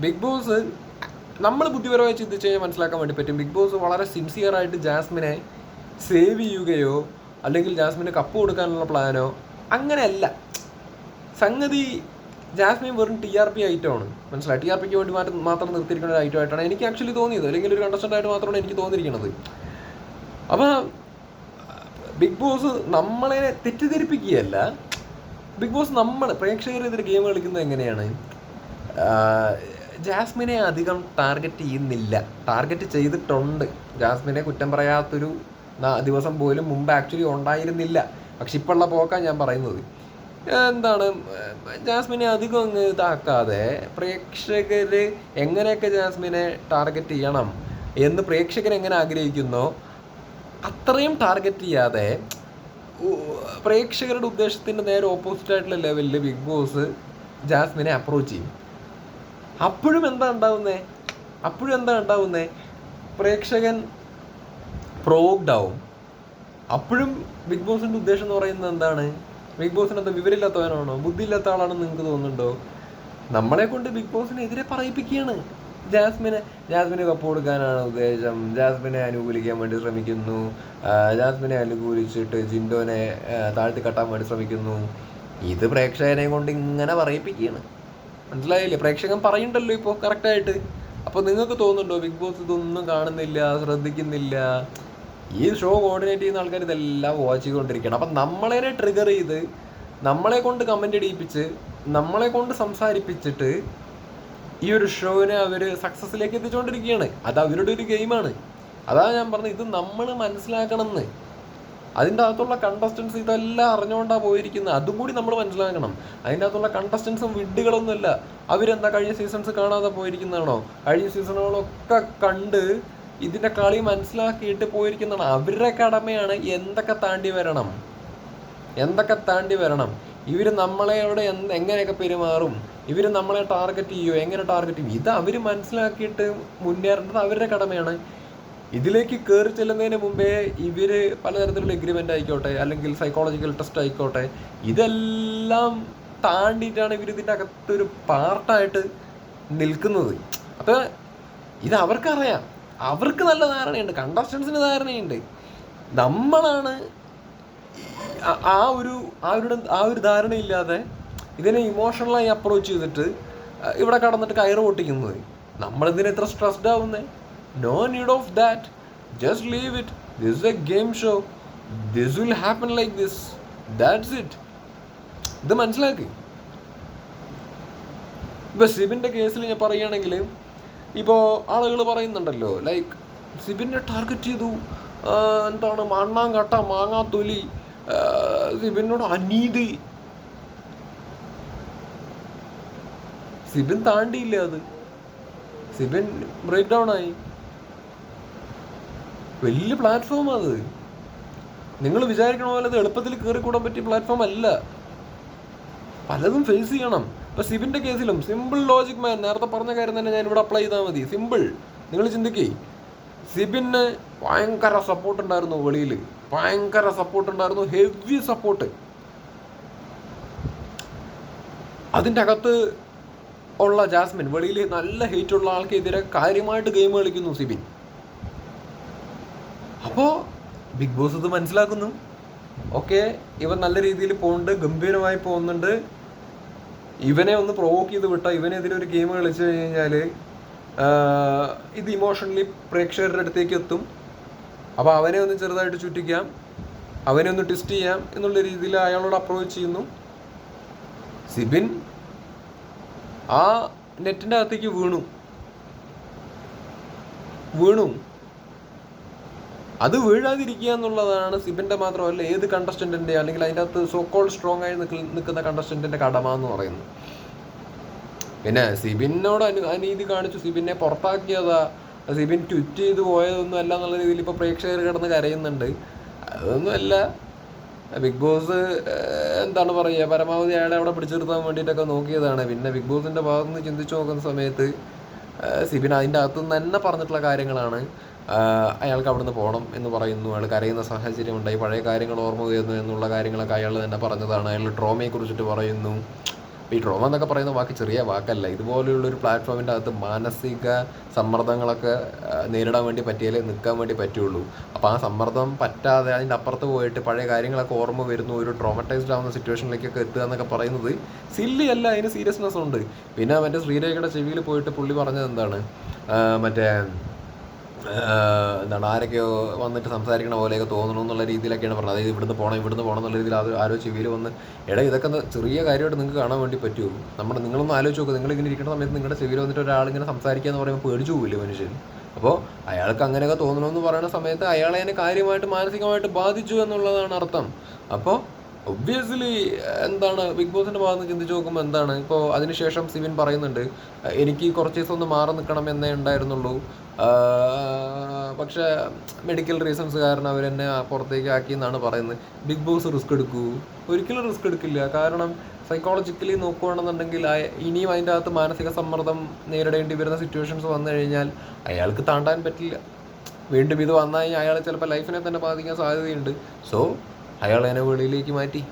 ബിഗ് ബോസ് നമ്മൾ ബുദ്ധിപരമായി ചിന്തിച്ച് കഴിഞ്ഞാൽ മനസ്സിലാക്കാൻ വേണ്ടി പറ്റും. ബിഗ് ബോസ് വളരെ സിൻസിയറായിട്ട് ജാസ്മിനെ സേവ് ചെയ്യുകയോ അല്ലെങ്കിൽ ജാസ്മിന് കപ്പ് കൊടുക്കാനുള്ള പ്ലാനോ അങ്ങനെയല്ല. സംഗതി ജാസ്മിൻ വെറും ടി ആർ പി ഐറ്റമാണ്. മനസ്സിലായി? ടി ആർ പിക്ക് വേണ്ടി മാറ്റി മാത്രം നിർത്തിയിരിക്കുന്ന ഒരു ഐറ്റം ആയിട്ടാണ് എനിക്ക് ആക്ച്വലി തോന്നിയത്. അല്ലെങ്കിൽ ഒരു കണ്ടസ്റ്റന്റ് ആയിട്ട് മാത്രമാണ് എനിക്ക് തോന്നിയിരിക്കുന്നത്. അപ്പോൾ ബിഗ് ബോസ് നമ്മളെ തെറ്റിദ്ധരിപ്പിക്കുകയല്ല. ബിഗ് ബോസ് നമ്മൾ പ്രേക്ഷകരെതിരെ ഗെയിം കളിക്കുന്നത് എങ്ങനെയാണ്? ജാസ്മിനെ അധികം ടാർഗറ്റ് ചെയ്യുന്നില്ല. ടാർഗറ്റ് ചെയ്തിട്ടുണ്ട്. ജാസ്മിനെ കുറ്റം പറയാത്തൊരു ദിവസം പോലും മുമ്പ് ആക്ച്വലി ഉണ്ടായിരുന്നില്ല. പക്ഷെ ഇപ്പോഴുള്ള പോക്കാണ് ഞാൻ പറയുന്നത്. എന്താണ്? ജാസ്മിനെ അധികം അങ്ങ് ഇതാക്കാതെ പ്രേക്ഷകർ എങ്ങനെയൊക്കെ ജാസ്മിനെ ടാർഗറ്റ് ചെയ്യണം എന്ന് പ്രേക്ഷകർ എങ്ങനെ ആഗ്രഹിക്കുന്നോ അത്രയും ടാർഗറ്റ് ചെയ്യാതെ പ്രേക്ഷകരുടെ ഉദ്ദേശത്തിന്റെ നേരെ ഓപ്പോസിറ്റ് ആയിട്ടുള്ള ലെവലിൽ ബിഗ് ബോസ് ജാസ്മിനെ അപ്രോച്ച് ചെയ്യും. അപ്പോഴും എന്താ ഉണ്ടാവുന്നേ? അപ്പോഴും എന്താ ഉണ്ടാവുന്നേ? പ്രേക്ഷകൻ പ്രോഗ്ഡ് ആവും അപ്പോഴും ബിഗ് ബോസിന്റെ ഉദ്ദേശം എന്ന് പറയുന്നത് എന്താണ്? ബിഗ് ബോസിന് എന്താ വിവരമില്ലാത്തവനാണോ ബുദ്ധിയില്ലാത്ത ആളാണെന്ന് നിങ്ങൾക്ക് തോന്നുന്നുണ്ടോ? നമ്മളെ കൊണ്ട് ബിഗ് ബോസിനെതിരെ പറയിപ്പിക്കുകയാണ്. ജാസ്മിനെ ജാസ്മിന് കപ്പ് കൊടുക്കാനാണ് ഉദ്ദേശം. ജാസ്മിനെ അനുകൂലിക്കാൻ വേണ്ടി ശ്രമിക്കുന്നു. ജാസ്മിനെ അനുകൂലിച്ചിട്ട് ജിൻഡോനെ താഴ്ത്തി കെട്ടാൻ വേണ്ടി ശ്രമിക്കുന്നു. ഇത് പ്രേക്ഷകനെ കൊണ്ട് ഇങ്ങനെ പറയിപ്പിക്കുകയാണ്. മനസ്സിലായില്ലേ? പ്രേക്ഷകൻ പറയണ്ടല്ലോ ഇപ്പോൾ കറക്റ്റായിട്ട് അപ്പോൾ നിങ്ങൾക്ക് തോന്നുന്നുണ്ടോ ബിഗ് ബോസ് ഇതൊന്നും കാണുന്നില്ല ശ്രദ്ധിക്കുന്നില്ല? ഈ ഷോ കോർഡിനേറ്റ് ചെയ്യുന്ന ആൾക്കാർ ഇതെല്ലാം വാച്ച് ചെയ്തുകൊണ്ടിരിക്കുകയാണ്. അപ്പം നമ്മളെ ട്രിഗർ ചെയ്ത് നമ്മളെ കൊണ്ട് കമന്റ് ഇടിയിപ്പിച്ച് നമ്മളെ കൊണ്ട് സംസാരിപ്പിച്ചിട്ട് ഈ ഒരു ഷോവിനെ അവർ സക്സസ്സിലേക്ക് എത്തിച്ചുകൊണ്ടിരിക്കുകയാണ്. അത് അവരുടെ ഒരു ഗെയിമാണ് അതാണ് ഞാൻ പറഞ്ഞത് ഇത് നമ്മൾ മനസ്സിലാക്കണം എന്ന് അതിന്റെ അകത്തുള്ള കണ്ടസ്റ്റൻസ് ഇതെല്ലാം അറിഞ്ഞുകൊണ്ടാണ് പോയിരിക്കുന്നത്. അതും കൂടി നമ്മൾ മനസ്സിലാക്കണം. അതിന്റെ അകത്തുള്ള കണ്ടസ്റ്റൻസും വിഡ്ഢികളൊന്നുമല്ല. അവരെന്താ കഴിഞ്ഞ സീസൺസ് കാണാതെ പോയിരിക്കുന്നതാണോ? കഴിഞ്ഞ സീസണുകളൊക്കെ കണ്ട് ഇതിന്റെ കളി മനസ്സിലാക്കിയിട്ട് പോയിരിക്കുന്നതാണ്. അവരുടെ കടമയാണ് എന്തൊക്കെ താണ്ടി വരണം. എന്തൊക്കെ താണ്ടി വരണം. ഇവർ നമ്മളെയോട് എന്ത് എങ്ങനെയൊക്കെ പെരുമാറും. ഇവർ നമ്മളെ ടാർഗറ്റ് ചെയ്യുമോ എങ്ങനെ ടാർഗറ്റ് ചെയ്യും. ഇത് അവർ മനസ്സിലാക്കിയിട്ട് മുന്നേറേണ്ടത് അവരുടെ കടമയാണ്. ഇതിലേക്ക് കയറി ചെല്ലുന്നതിന് മുമ്പേ ഇവർ പലതരത്തിലുള്ള എഗ്രിമെന്റ് ആയിക്കോട്ടെ അല്ലെങ്കിൽ സൈക്കോളജിക്കൽ ടെസ്റ്റ് ആയിക്കോട്ടെ ഇതെല്ലാം താണ്ടിയിട്ടാണ് ഇവർ ഇതിന്റെ അകത്തൊരു പാർട്ടായിട്ട് നിൽക്കുന്നത്. അപ്പോൾ ഇത് അവർക്കറിയാം. അവർക്ക് നല്ല ധാരണയുണ്ട് കണ്ടസ്റ്റൻസിന് ധാരണയുണ്ട്. നമ്മളാണ് ആ- ഒരു ഒരു ആ ഒരു ധാരണയില്ലാതെ ഇതിനെ ഇമോഷണലായി അപ്രോച്ച് ചെയ്തിട്ട് ഇവിടെ കടന്നിട്ട് കയറ് പൊട്ടിക്കുന്നത്. നമ്മളിതിന് എത്ര സ്ട്രെസ്ഡ് ആവുന്നേ? No need of that just leave it this a game show this will happen like this that's it ഇത് മനസ്സിലാക്കി? ഇപ്പൊ സിബിന്റെ കേസിൽ ഞാൻ പറയുകയാണെങ്കിൽ ഇപ്പോൾ ആളുകൾ പറയുന്നുണ്ടല്ലോ ലൈക്ക് സിബിനെ ടാർഗറ്റ് ചെയ്തു. എന്താണ് മണ്ണാങ്കട്ട മാങ്ങാത്തൊലി തൊലി സിബിനോട് അനീതി. സിബിൻ താണ്ടിയില്ല അത്. സിബിൻ ബ്രേക്ക് ഡൗൺ ആയി വലിയ പ്ലാറ്റ്ഫോം അത്. നിങ്ങൾ വിചാരിക്കണ പോലെ അത് എളുപ്പത്തിൽ കയറിക്കൂടാൻ പറ്റിയ പ്ലാറ്റ്ഫോം അല്ല. പലതും ഫേസ് ചെയ്യണം. ഇപ്പൊ സിബിന്റെ കേസിലും സിമ്പിൾ ലോജിക് മാൻ നേരത്തെ പറഞ്ഞ കാര്യം തന്നെ ഞാൻ ഇവിടെ അപ്ലൈ ചെയ്താൽ മതി. സിമ്പിൾ. നിങ്ങൾ ചിന്തിക്കേ. സിബിന് ഭയങ്കര സപ്പോർട്ട് ഉണ്ടായിരുന്നു വെളിയിൽ ഭയങ്കര സപ്പോർട്ട് ഉണ്ടായിരുന്നു ഹെവി സപ്പോർട്ട് അതിന്റെ അകത്ത് ഉള്ള ജാസ്മിൻ വെളിയിൽ നല്ല ഹെയ്റ്റ് ഉള്ള ആൾക്കെതിരെ കാര്യമായിട്ട് ഗെയിം കളിക്കുന്നു സിബിൻ. അപ്പോ ബിഗ് ബോസ് ഇത് മനസ്സിലാക്കുന്നു. ഓക്കെ ഇവ നല്ല രീതിയിൽ പോകുന്നുണ്ട് ഗംഭീരമായി പോകുന്നുണ്ട്. ഇവനെ ഒന്ന് പ്രൊവോക്ക് ചെയ്ത് വിട്ടാൽ ഇവനെതിരെ ഒരു ഗെയിം കളിച്ചു കഴിഞ്ഞാൽ ഇത് ഇമോഷണലി പ്രേക്ഷകരുടെ അടുത്തേക്ക് എത്തും. അപ്പോൾ അവനെ ഒന്ന് ചെറുതായിട്ട് ചുറ്റിക്കാം. അവനെ ഒന്ന് ട്വിസ്റ്റ് ചെയ്യാം എന്നുള്ള രീതിയിൽ അയാളോട് അപ്രോച്ച് ചെയ്യുന്നു. സിബിൻ ആ നെറ്റിന്റെ അകത്തേക്ക് വീണു. വീണു. അത് വീഴാതിരിക്കുക എന്നുള്ളതാണ് സിബിന്റെ മാത്രമല്ല ഏത് കണ്ടസ്റ്റന്റിന്റെ അല്ലെങ്കിൽ അതിന്റെ അകത്ത് സോക്കോൾ സ്ട്രോങ് ആയി നിൽക്കുന്ന കണ്ടസ്റ്റന്റിന്റെ കടമ എന്ന് പറയുന്നത്. പിന്നെ സിബിനോട് അനു അനീതി കാണിച്ചു സിബിനെ പുറത്താക്കിയതാ. സിബിൻ ട്വിറ്റ് ചെയ്ത് പോയതൊന്നും അല്ല എന്നുള്ള രീതിയിൽ ഇപ്പോൾ പ്രേക്ഷകർ കിടന്ന് കരയുന്നുണ്ട്. അതൊന്നുമല്ല ബിഗ് ബോസ് എന്താണ് പറയുക? പരമാവധി അയാളെ അവിടെ പിടിച്ചെടുത്താൻ വേണ്ടിയിട്ടൊക്കെ നോക്കിയതാണ്. പിന്നെ ബിഗ് ബോസിന്റെ ഭാഗത്ത് നിന്ന് ചിന്തിച്ചു നോക്കുന്ന സമയത്ത് സിബിൻ അതിന്റെ അകത്തുനിന്ന് തന്നെ പറഞ്ഞിട്ടുള്ള കാര്യങ്ങളാണ്. അയാൾക്ക് അവിടുന്ന് പോകണം എന്ന് പറയുന്നു. അയാൾ കരയുന്ന സാഹചര്യം ഉണ്ടായി. പഴയ കാര്യങ്ങൾ ഓർമ്മ വരുന്നു എന്നുള്ള കാര്യങ്ങളൊക്കെ അയാൾ തന്നെ പറഞ്ഞതാണ്. അയാൾ ഡ്രോമയെ കുറിച്ചിട്ട് പറയുന്നു. ഈ ഡ്രോമ എന്നൊക്കെ പറയുന്ന വാക്ക് ചെറിയ വാക്കല്ല. ഇതുപോലെയുള്ളൊരു പ്ലാറ്റ്ഫോമിന്റെ അകത്ത് മാനസിക സമ്മർദ്ദങ്ങളൊക്കെ നേരിടാൻ വേണ്ടി പറ്റിയാലേ നിൽക്കാൻ വേണ്ടി പറ്റുള്ളൂ. അപ്പോൾ ആ സമ്മർദ്ദം പറ്റാതെ അതിന്റെ അപ്പുറത്ത് പോയിട്ട് പഴയ കാര്യങ്ങളൊക്കെ ഓർമ്മ വരുന്നു. ഒരു ട്രോമറ്റൈസ്ഡ് ആവുന്ന സിറ്റുവേഷനിലേക്കൊക്കെ എത്തുക എന്നൊക്കെ പറയുന്നത് സില്ലി അല്ല. അതിന് സീരിയസ്നെസ് ഉണ്ട്. പിന്നെ മറ്റേ ശ്രീരേഖയുടെ ചെവിയിൽ പോയിട്ട് പുള്ളി പറഞ്ഞത് എന്താണ്? മറ്റേ എന്താണ് ആരൊക്കെയോ വന്നിട്ട് സംസാരിക്കണ പോലെയൊക്കെ തോന്നണം എന്നുള്ള രീതിയിലൊക്കെയാണ് പറഞ്ഞത്. അതായത് ഇവിടുന്ന് പോകണം ഇവിടുന്ന് പോകണം എന്നുള്ള രീതിയിൽ അത് ആരോ ചെവിയിൽ വന്ന് എടാ ഇതൊക്കെ ചെറിയ കാര്യമായിട്ട് നിങ്ങൾക്ക് കാണാൻ വേണ്ടി പറ്റുമോ? നമ്മുടെ നിങ്ങളൊന്ന് ആലോചിച്ച് നോക്കുക നിങ്ങൾ ഇങ്ങനെ ഇരിക്കുന്ന സമയത്ത് നിങ്ങളുടെ ചെവിയിൽ വന്നിട്ട് ഒരാൾ ഇങ്ങനെ സംസാരിക്കുക എന്ന് പറയുമ്പോൾ പേടിച്ചു പോവില്ലേ മനുഷ്യൻ? അപ്പോൾ അയാൾക്ക് അങ്ങനെയൊക്കെ തോന്നണമെന്ന് പറയുന്ന സമയത്ത് അയാളെ അതിനെ കാര്യമായിട്ട് മാനസികമായിട്ട് ബാധിച്ചു എന്നുള്ളതാണ് അർത്ഥം. അപ്പോൾ ഒബ്വിയസ്ലി എന്താണ് ബിഗ് ബോസിന്റെ ഭാഗത്ത് ചിന്തിച്ച് നോക്കുമ്പോൾ എന്താണ്? ഇപ്പോൾ അതിനുശേഷം സിവിൻ പറയുന്നുണ്ട് എനിക്ക് കുറച്ച് ദിവസം ഒന്ന് മാറി നിൽക്കണം എന്നേ ഉണ്ടായിരുന്നുള്ളൂ. പക്ഷേ മെഡിക്കൽ റീസൺസ് കാരണം അവരെന്നെ പുറത്തേക്ക് ആക്കി എന്നാണ് പറയുന്നത്. ബിഗ് ബോസ് റിസ്ക് എടുക്കൂ. ഒരിക്കലും റിസ്ക് എടുക്കില്ല. കാരണം സൈക്കോളജിക്കലി നോക്കുകയാണെന്നുണ്ടെങ്കിൽ ഇനിയും അതിന്റെ അകത്ത് മാനസിക സമ്മർദ്ദം നേരിടേണ്ടി വരുന്ന സിറ്റുവേഷൻസ് വന്നു കഴിഞ്ഞാൽ അയാൾക്ക് താണ്ടാൻ പറ്റില്ല. വീണ്ടും ഇത് വന്നാൽ അയാൾ ചിലപ്പോൾ ലൈഫിനെ തന്നെ ബാധിക്കാൻ സാധ്യതയുണ്ട്. സോ അയാൾ എന്നെ വെളിയിലേക്ക് മാറ്റി.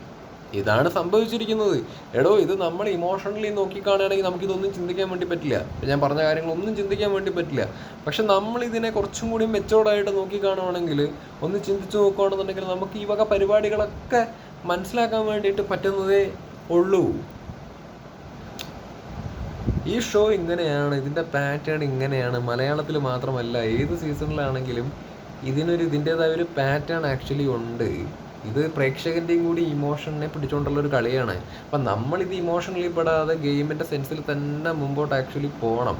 ഇതാണ് സംഭവിച്ചിരിക്കുന്നത്. എടോ ഇത് നമ്മൾ ഇമോഷണലി നോക്കിക്കാണുകയാണെങ്കിൽ നമുക്കിതൊന്നും ചിന്തിക്കാൻ വേണ്ടി പറ്റില്ല. ഞാൻ പറഞ്ഞ കാര്യങ്ങളൊന്നും ചിന്തിക്കാൻ വേണ്ടി പറ്റില്ല. പക്ഷെ നമ്മൾ ഇതിനെ കുറച്ചും കൂടി മെച്ചോർഡായിട്ട് നോക്കി കാണുവാണെങ്കിൽ ഒന്ന് ചിന്തിച്ച് നോക്കുകയാണെന്നുണ്ടെങ്കിൽ നമുക്ക് ഈ വക പരിപാടികളൊക്കെ മനസ്സിലാക്കാൻ വേണ്ടിയിട്ട് പറ്റുന്നതേ ഉള്ളൂ. ഈ ഷോ ഇങ്ങനെയാണ് ഇതിന്റെ പാറ്റേൺ ഇങ്ങനെയാണ്. മലയാളത്തിൽ മാത്രമല്ല ഏത് സീസണിലാണെങ്കിലും ഇതിനൊരു ഇതിന്റെതായ ഒരു പാറ്റേൺ ആക്ച്വലി ഉണ്ട്. ഇത് പ്രേക്ഷകന്റെയും കൂടി ഇമോഷനെ പിടിച്ചുകൊണ്ടുള്ള ഒരു കളിയാണ്. അപ്പം നമ്മളിത് ഇമോഷണലി പെടാതെ ഗെയിമിന്റെ സെൻസിൽ തന്നെ മുമ്പോട്ട് ആക്ച്വലി പോകണം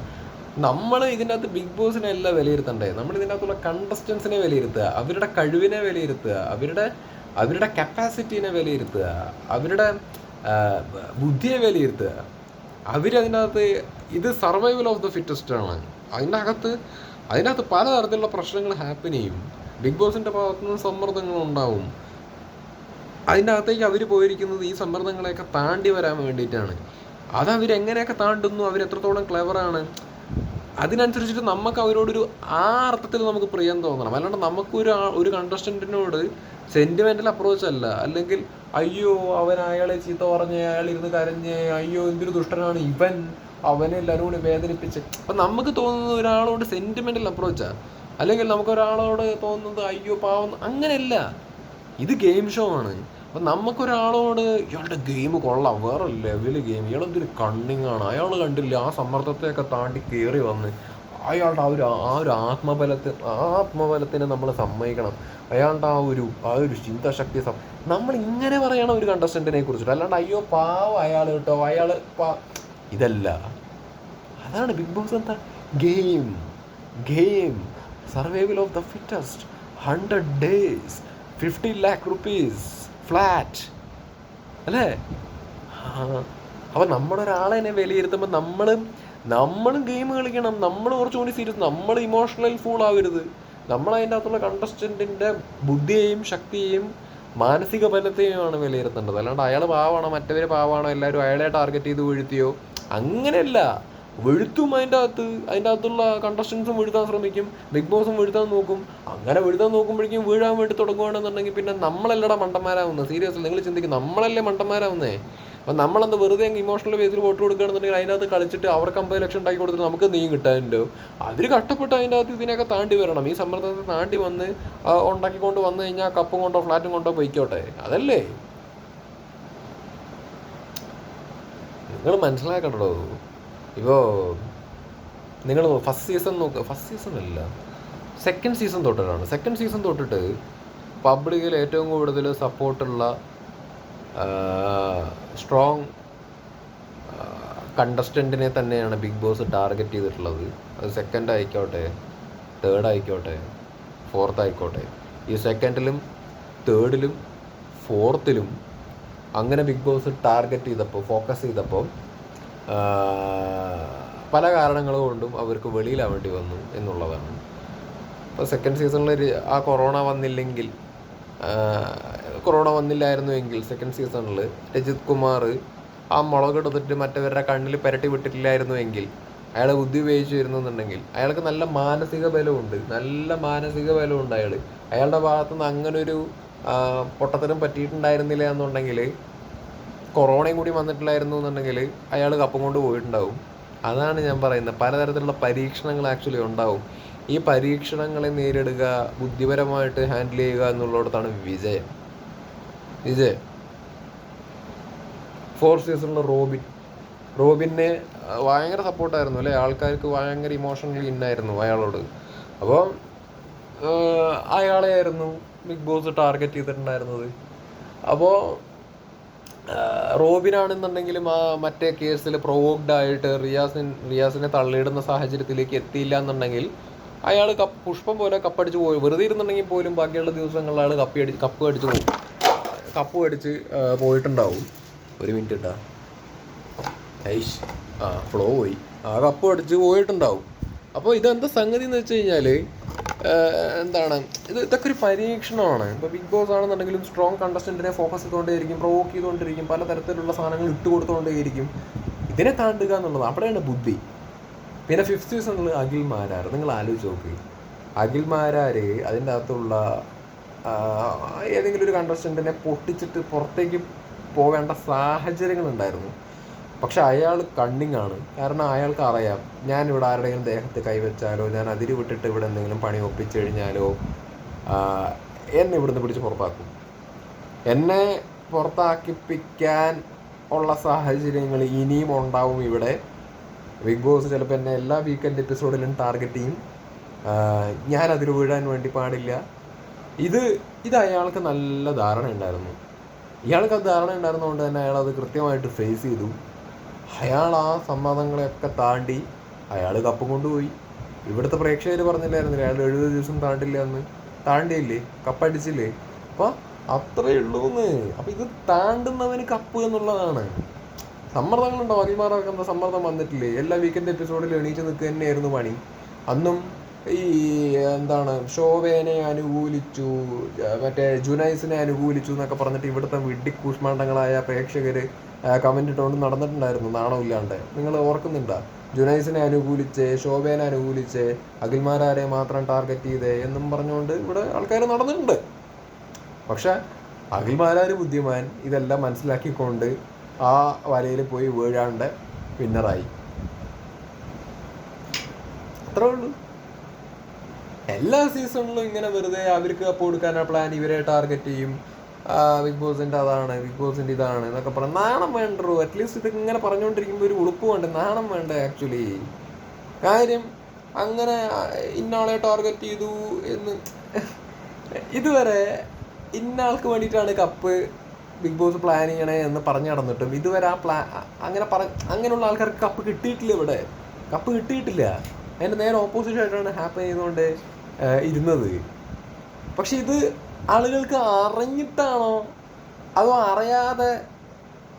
നമ്മൾ ഇതിനകത്ത് ബിഗ് ബോസിനെ അല്ല വിലയിരുത്തണ്ടേ? നമ്മൾ ഇതിനകത്തുള്ള കണ്ടസ്റ്റൻസിനെ വിലയിരുത്തുക അവരുടെ കഴിവിനെ വിലയിരുത്തുക അവരുടെ അവരുടെ കപ്പാസിറ്റീനെ വിലയിരുത്തുക അവരുടെ ബുദ്ധിയെ വിലയിരുത്തുക. അവരതിനകത്ത് ഇത് സർവൈവൽ ഓഫ് ദ ഫിറ്റസ്റ്റ് ആണ്. അതിനകത്ത് അതിനകത്ത് പലതരത്തിലുള്ള പ്രശ്നങ്ങൾ ഹാപ്പൻ ചെയ്യും. ബിഗ് ബോസിന്റെ ഭാഗത്തുനിന്ന് സമ്മർദ്ദങ്ങളുണ്ടാവും അതിന്റെ അകത്തേക്ക് അവർ പോയിരിക്കുന്നത് ഈ സമ്മർദ്ദങ്ങളെയൊക്കെ താണ്ടി വരാൻ വേണ്ടിയിട്ടാണ്. അത് അവരെങ്ങനെയൊക്കെ താണ്ടുന്നു അവർ എത്രത്തോളം ക്ലെവറാണ് അതിനനുസരിച്ചിട്ട് നമുക്ക് അവരോടൊരു ആ അർത്ഥത്തിൽ നമുക്ക് പ്രിയം തോന്നണം. അല്ലാണ്ട് നമുക്കൊരു ഒരു കണ്ടസ്റ്റന്റിനോട് സെന്റിമെന്റൽ അപ്രോച്ച് അല്ല. അല്ലെങ്കിൽ അയ്യോ അവൻ അയാളെ ചീത്ത പറഞ്ഞ് അയാൾ ഇരുന്ന് കരഞ്ഞ് അയ്യോ എന്തൊരു ദുഷ്ടനാണ് ഇവൻ അവനെ എല്ലാവരും കൂടി വേദനിപ്പിച്ച്. അപ്പം നമുക്ക് തോന്നുന്നത് ഒരാളോട് സെന്റിമെന്റൽ അപ്രോച്ചാണ് അല്ലെങ്കിൽ നമുക്ക് ഒരാളോട് തോന്നുന്നത് അയ്യോ പാവം അങ്ങനെയല്ല. ഇത് ഗെയിം ഷോ ആണ്. അപ്പം നമുക്കൊരാളോട് ഇയാളുടെ ഗെയിം കൊള്ളാം വേറെ ലെവൽ ഗെയിം ഇയാളെന്തൊരു കണ്ണിങ്ങാണ് അയാൾ കണ്ടില്ല ആ സമ്മർദ്ദത്തെയൊക്കെ താണ്ടി കയറി വന്ന്. അയാളുടെ ആ ഒരു ആ ഒരു ആത്മബലത്തെ ആത്മബലത്തിനെ നമ്മൾ സമ്മതിക്കണം. അയാളുടെ ആ ഒരു ആ ഒരു ചിന്താശക്തി സം- നമ്മൾ ഇങ്ങനെ പറയണം ഒരു കണ്ടസ്റ്റന്റിനെ കുറിച്ചിട്ട്. അല്ലാണ്ട് അയ്യോ പാവ അയാൾ കേട്ടോ അയാൾ പാ ഇതല്ല. അതാണ് ബിഗ് ബോസ് എന്താ? Game game survival of the fittest hundred days fifty lakh rupees flat. അല്ലേ? അപ്പം നമ്മളൊരാളെ വിലയിരുത്തുമ്പോൾ നമ്മൾ നമ്മളും ഗെയിം കളിക്കണം. നമ്മൾ കുറച്ചുകൂടി സീരിയസ് നമ്മൾ ഇമോഷണൽ ഫുൾ ആവരുത്. നമ്മൾ അതിന്റെ അകത്തുള്ള കണ്ടസ്റ്റന്റിന്റെ ബുദ്ധിയെയും ശക്തിയെയും മാനസിക ബലത്തെയുമാണ് വിലയിരുത്തേണ്ടത്. അല്ലാണ്ട് അയാൾ പാവാണോ മറ്റവർ പാവാണോ എല്ലാവരും അയാളെ ടാർഗറ്റ് ചെയ്ത് വീഴ്ത്തിയോ? അങ്ങനെയല്ല. വീഴ്ത്തും അതിന്റെ അകത്ത് അതിന്റെ അകത്തുള്ള കണ്ടസ്റ്റൻസും വീഴ്ത്താൻ ശ്രമിക്കും ബിഗ് ബോസും വീഴ്ത്താൻ നോക്കും. അങ്ങനെ വീഴ്ത്താൻ നോക്കുമ്പോഴേക്കും വീഴാൻ വേണ്ടി തുടങ്ങുകയാണെന്നുണ്ടെങ്കിൽ പിന്നെ നമ്മളല്ലടാ മണ്ടന്മാരാവുന്നത് സീരിയസ്ലി നിങ്ങൾ ചിന്തിക്കും നമ്മളല്ലേ മണ്ടന്മാരാവുന്നേ? അപ്പം നമ്മളെന്ത് വെറുതെ ഇമോഷണൽ ബേസിൽ വോട്ട് കൊടുക്കുകയാണെന്നുണ്ടെങ്കിൽ അതിനകത്ത് കളിച്ചിട്ട് അവർക്ക് അമ്പത് ലക്ഷം ഉണ്ടാക്കി കൊടുത്തിട്ട് നമുക്ക് നീ കിട്ടാനുണ്ടോ അതിൽ കഷ്ടപ്പെട്ട് അതിന്റെ അകത്ത് ഇതിനൊക്കെ താണ്ടി വരണം. ഈ സമ്മർദ്ദത്തെ താണ്ടി വന്ന് ഉണ്ടാക്കിക്കൊണ്ട് വന്നു കഴിഞ്ഞാൽ കപ്പും കൊണ്ടോ ഫ്ലാറ്റും കൊണ്ടോ പൊയ്ക്കോട്ടെ. അതല്ലേ? നിങ്ങൾ മനസ്സിലാക്കണ്ടോ ഇപ്പോൾ നിങ്ങൾ ഫസ്റ്റ് സീസൺ നോക്കുക ഫസ്റ്റ് സീസൺ അല്ല. സെക്കൻഡ് സീസൺ തൊട്ടിട്ടാണ്. സെക്കൻഡ് സീസൺ തൊട്ടിട്ട് പബ്ലിക്കിൽ ഏറ്റവും കൂടുതൽ സപ്പോർട്ടുള്ള സ്ട്രോങ് കണ്ടസ്റ്റന്റിനെ തന്നെയാണ് ബിഗ് ബോസ് ടാർഗറ്റ് ചെയ്തിട്ടുള്ളത്. അത് സെക്കൻഡ് ആയിക്കോട്ടെ തേർഡ് ആയിക്കോട്ടെ ഫോർത്ത് ആയിക്കോട്ടെ. ഈ സെക്കൻഡിലും തേർഡിലും ഫോർത്തിലും അങ്ങനെ ബിഗ് ബോസ് ടാർഗറ്റ് ചെയ്തപ്പോൾ ഫോക്കസ് ചെയ്തപ്പോൾ പല കാരണങ്ങൾ കൊണ്ടും അവർക്ക് വെളിയിലാവേണ്ടി വന്നു എന്നുള്ളതാണ്. ഇപ്പോൾ സെക്കൻഡ് സീസണിൽ ആ കൊറോണ വന്നില്ലെങ്കിൽ കൊറോണ വന്നില്ലായിരുന്നു എങ്കിൽ സെക്കൻഡ് സീസണിൽ രജിത് കുമാർ ആ മുളകെടുത്തിട്ട് മറ്റവരുടെ കണ്ണിൽ പുരട്ടി വിട്ടിട്ടില്ലായിരുന്നുവെങ്കിൽ അയാൾ ബുദ്ധി ഉപയോഗിച്ച് വരുന്നുണ്ടെങ്കിൽ അയാൾക്ക് നല്ല മാനസിക ബലമുണ്ട്. നല്ല മാനസിക ബലമുണ്ട് അയാൾ അയാളുടെ ഭാഗത്തുനിന്ന് അങ്ങനെ ഒരു പൊട്ടത്തരം പറ്റിയിട്ടുണ്ടായിരുന്നില്ല എന്നുണ്ടെങ്കിൽ കൊറോണയും കൂടി വന്നിട്ടില്ലായിരുന്നു എന്നുണ്ടെങ്കിൽ അയാൾ കപ്പം കൊണ്ട് പോയിട്ടുണ്ടാവും. അതാണ് ഞാൻ പറയുന്നത്. പലതരത്തിലുള്ള പരീക്ഷണങ്ങൾ ആക്ച്വലി ഉണ്ടാവും. ഈ പരീക്ഷണങ്ങളെ നേരിടുക ബുദ്ധിപരമായിട്ട് ഹാൻഡിൽ ചെയ്യുക എന്നുള്ളിടത്താണ് വിജയം. വിജയ്. ഫോർ സീസണിലെ റോബിൻ. റോബിനെ ഭയങ്കര സപ്പോർട്ടായിരുന്നു അല്ലേ? ആൾക്കാർക്ക് ഭയങ്കര ഇമോഷണലി ഇന്നായിരുന്നു അയാളോട്. അപ്പോൾ അയാളെയായിരുന്നു ബിഗ് ബോസ് ടാർഗറ്റ് ചെയ്തിട്ടുണ്ടായിരുന്നത്. അപ്പോൾ റോബിനാണെന്നുണ്ടെങ്കിലും ആ മറ്റേ കേസിൽ പ്രൊവോക്ഡ് ആയിട്ട് റിയാസിൻ റിയാസിനെ തള്ളിയിടുന്ന സാഹചര്യത്തിലേക്ക് എത്തിയില്ല എന്നുണ്ടെങ്കിൽ അയാൾ കപ്പ് പുഷ്പം പോലെ കപ്പടിച്ച് പോയി. വെറുതെ ഇരുന്നുണ്ടെങ്കിൽ പോലും ബാക്കിയുള്ള ദിവസങ്ങളിൽ അയാൾ കപ്പി അടി കപ്പ് അടിച്ച് പോകും കപ്പ് അടിച്ച് പോയിട്ടുണ്ടാവും. ഒരു മിനിറ്റ് ഇട്ടാ. ഐഷ് ആ ഫ്ലോ പോയി. ആ കപ്പ് അടിച്ച് പോയിട്ടുണ്ടാവും. അപ്പോൾ ഇതെന്താ സംഗതി എന്ന് വെച്ച് കഴിഞ്ഞാൽ എന്താണ്? ഇത് ഇതൊക്കെ ഒരു പരീക്ഷണമാണ്. ഇപ്പോൾ ബിഗ് ബോസ് ആണെന്നുണ്ടെങ്കിലും സ്ട്രോങ് കണ്ടസ്റ്റന്റിനെ ഫോക്കസ് ചെയ്തുകൊണ്ടേയിരിക്കും പ്രൊവോക്ക് ചെയ്തുകൊണ്ടിരിക്കും പലതരത്തിലുള്ള സാധനങ്ങൾ ഇട്ട് കൊടുത്തുകൊണ്ടേയിരിക്കും. ഇതിനെ താണ്ടുക എന്നുള്ളത് അവിടെയാണ് ബുദ്ധി. പിന്നെ ഫിഫ്ത് സീസണിൽ അഖിൽ മാരാർ. നിങ്ങൾ ആലോചിച്ച് നോക്ക്. അഖിൽ മാരാര് അതിന്റെ അകത്തുള്ള ഏതെങ്കിലും ഒരു കണ്ടസ്റ്റന്റിനെ പൊട്ടിച്ചിട്ട് പുറത്തേക്ക് പോകേണ്ട സാഹചര്യങ്ങളുണ്ടായിരുന്നു. പക്ഷെ അയാൾ കണ്ണിങ് ആണ്. കാരണം അയാൾക്ക് അറിയാം ഞാൻ ഇവിടെ ആരുടെയെങ്കിലും ദേഹത്ത് കൈവച്ചാലോ ഞാൻ അതിരി വിട്ടിട്ട് ഇവിടെ എന്തെങ്കിലും പണി ഒപ്പിച്ചു കഴിഞ്ഞാലോ എന്നെ ഇവിടുന്ന് പിടിച്ച് പുറത്താക്കും. എന്നെ പുറത്താക്കിപ്പിക്കാൻ ഉള്ള സാഹചര്യങ്ങൾ ഇനിയും ഉണ്ടാവും ഇവിടെ. ബിഗ് ബോസ് ചിലപ്പോൾ എന്നെ എല്ലാ വീക്കെൻഡ് എപ്പിസോഡിലും ടാർഗറ്റ് ചെയ്യും. ഞാൻ അതിൽ വീഴാൻ വേണ്ടി പാടില്ല. ഇത് ഇത് അയാൾക്ക് നല്ല ധാരണ ഉണ്ടായിരുന്നു ഇയാൾക്ക് അത് ധാരണ ഉണ്ടായിരുന്നതുകൊണ്ട് തന്നെ അയാൾ അത് കൃത്യമായിട്ട് ഫേസ് ചെയ്തു. അയാൾ ആ സമ്മതങ്ങളെയൊക്കെ താണ്ടി അയാൾ കപ്പും കൊണ്ടുപോയി. ഇവിടുത്തെ പ്രേക്ഷകർ പറഞ്ഞില്ലായിരുന്നില്ല അയാൾ എഴുപത് ദിവസം താണ്ടില്ല? എന്ന് താണ്ടിയില്ലേ കപ്പടിച്ചില്ലേ? അപ്പോൾ അത്രേ ഉള്ളൂന്ന്. അപ്പം ഇത് താണ്ടുന്നവന് കപ്പ് എന്നുള്ളതാണ്. സമ്മർദ്ദങ്ങളുണ്ടോ? അഖിൽമാർക്ക് എന്താ സമ്മർദ്ദം വന്നിട്ടില്ലേ? എല്ലാ വീക്കെൻഡ് എപ്പിസോഡിൽ എണീച്ച് നിൽക്കുക തന്നെയായിരുന്നു പണി. അന്നും ഈ എന്താണ് ഷോവേനെ അനുകൂലിച്ചു മറ്റേ ജുനൈസിനെ അനുകൂലിച്ചു എന്നൊക്കെ പറഞ്ഞിട്ട് ഇവിടുത്തെ വിഡ്ഢി കൂഷ്മാണ്ഡങ്ങളായ പ്രേക്ഷകർ കമന്റ് ഇട്ടുകൊണ്ട് നടന്നിട്ടുണ്ടായിരുന്നു നാണമില്ലാണ്ട് നിങ്ങൾ ഓർക്കുന്നുണ്ടോ? ജുനൈസിനെ അനുകൂലിച്ച് ശോഭേനെ അനുകൂലിച്ച് അഖിൽമാരാരെ മാത്രം ടാർഗറ്റ് ചെയ്തേ എന്നും പറഞ്ഞുകൊണ്ട് ഇവിടെ ആൾക്കാർ നടന്നിട്ടുണ്ട്. പക്ഷേ അഖിൽമാരാര് ബുദ്ധിമാൻ ഇതെല്ലാം മനസ്സിലാക്കിക്കൊണ്ട് ആ വലയിൽ പോയി വീഴാണ്ട് വിന്നറായി അത്രേ ഉള്ളൂ. എല്ലാ സീസണിലും ഇങ്ങനെ വെറുതെ അവർക്ക് കപ്പ് കൊടുക്കാനുള്ള പ്ലാൻ ഇവരെ ടാർഗറ്റ് ചെയ്യും. ബിഗ് ബോസിന്റെ അതാണ് ബിഗ് ബോസിന്റെ ഇതാണ് എന്നൊക്കെ പറഞ്ഞു നാണം വേണ്ടോ അറ്റ്ലീസ്റ്റ് ഇത് ഇങ്ങനെ പറഞ്ഞുകൊണ്ടിരിക്കുമ്പോൾ ഒരു ഉളുപ്പ് വേണ്ട നാണം വേണ്ട ആക്ച്വലി കാര്യം അങ്ങനെ ഇന്നാളെ ടാർഗറ്റ് ചെയ്തു എന്ന്. ഇതുവരെ ഇന്നാൾക്ക് വേണ്ടിയിട്ടാണ് കപ്പ് ബിഗ് ബോസ് പ്ലാൻ ചെയ്യണേ എന്ന് പറഞ്ഞു നടന്നിട്ടും ഇതുവരെ ആ പ്ലാ അങ്ങനെ പറ അങ്ങനെയുള്ള ആൾക്കാർക്ക് കപ്പ് കിട്ടിയിട്ടില്ല ഇവിടെ. കപ്പ് കിട്ടിയിട്ടില്ല. അതിന്റെ നേരെ ഓപ്പോസിറ്റ് ആയിട്ടാണ് ഹാപ്പൻ ചെയ്തുകൊണ്ട് ഇരുന്നത്. പക്ഷെ ഇത് ആളുകൾക്ക് അറിഞ്ഞിട്ടാണോ? അതോ അറിയാതെ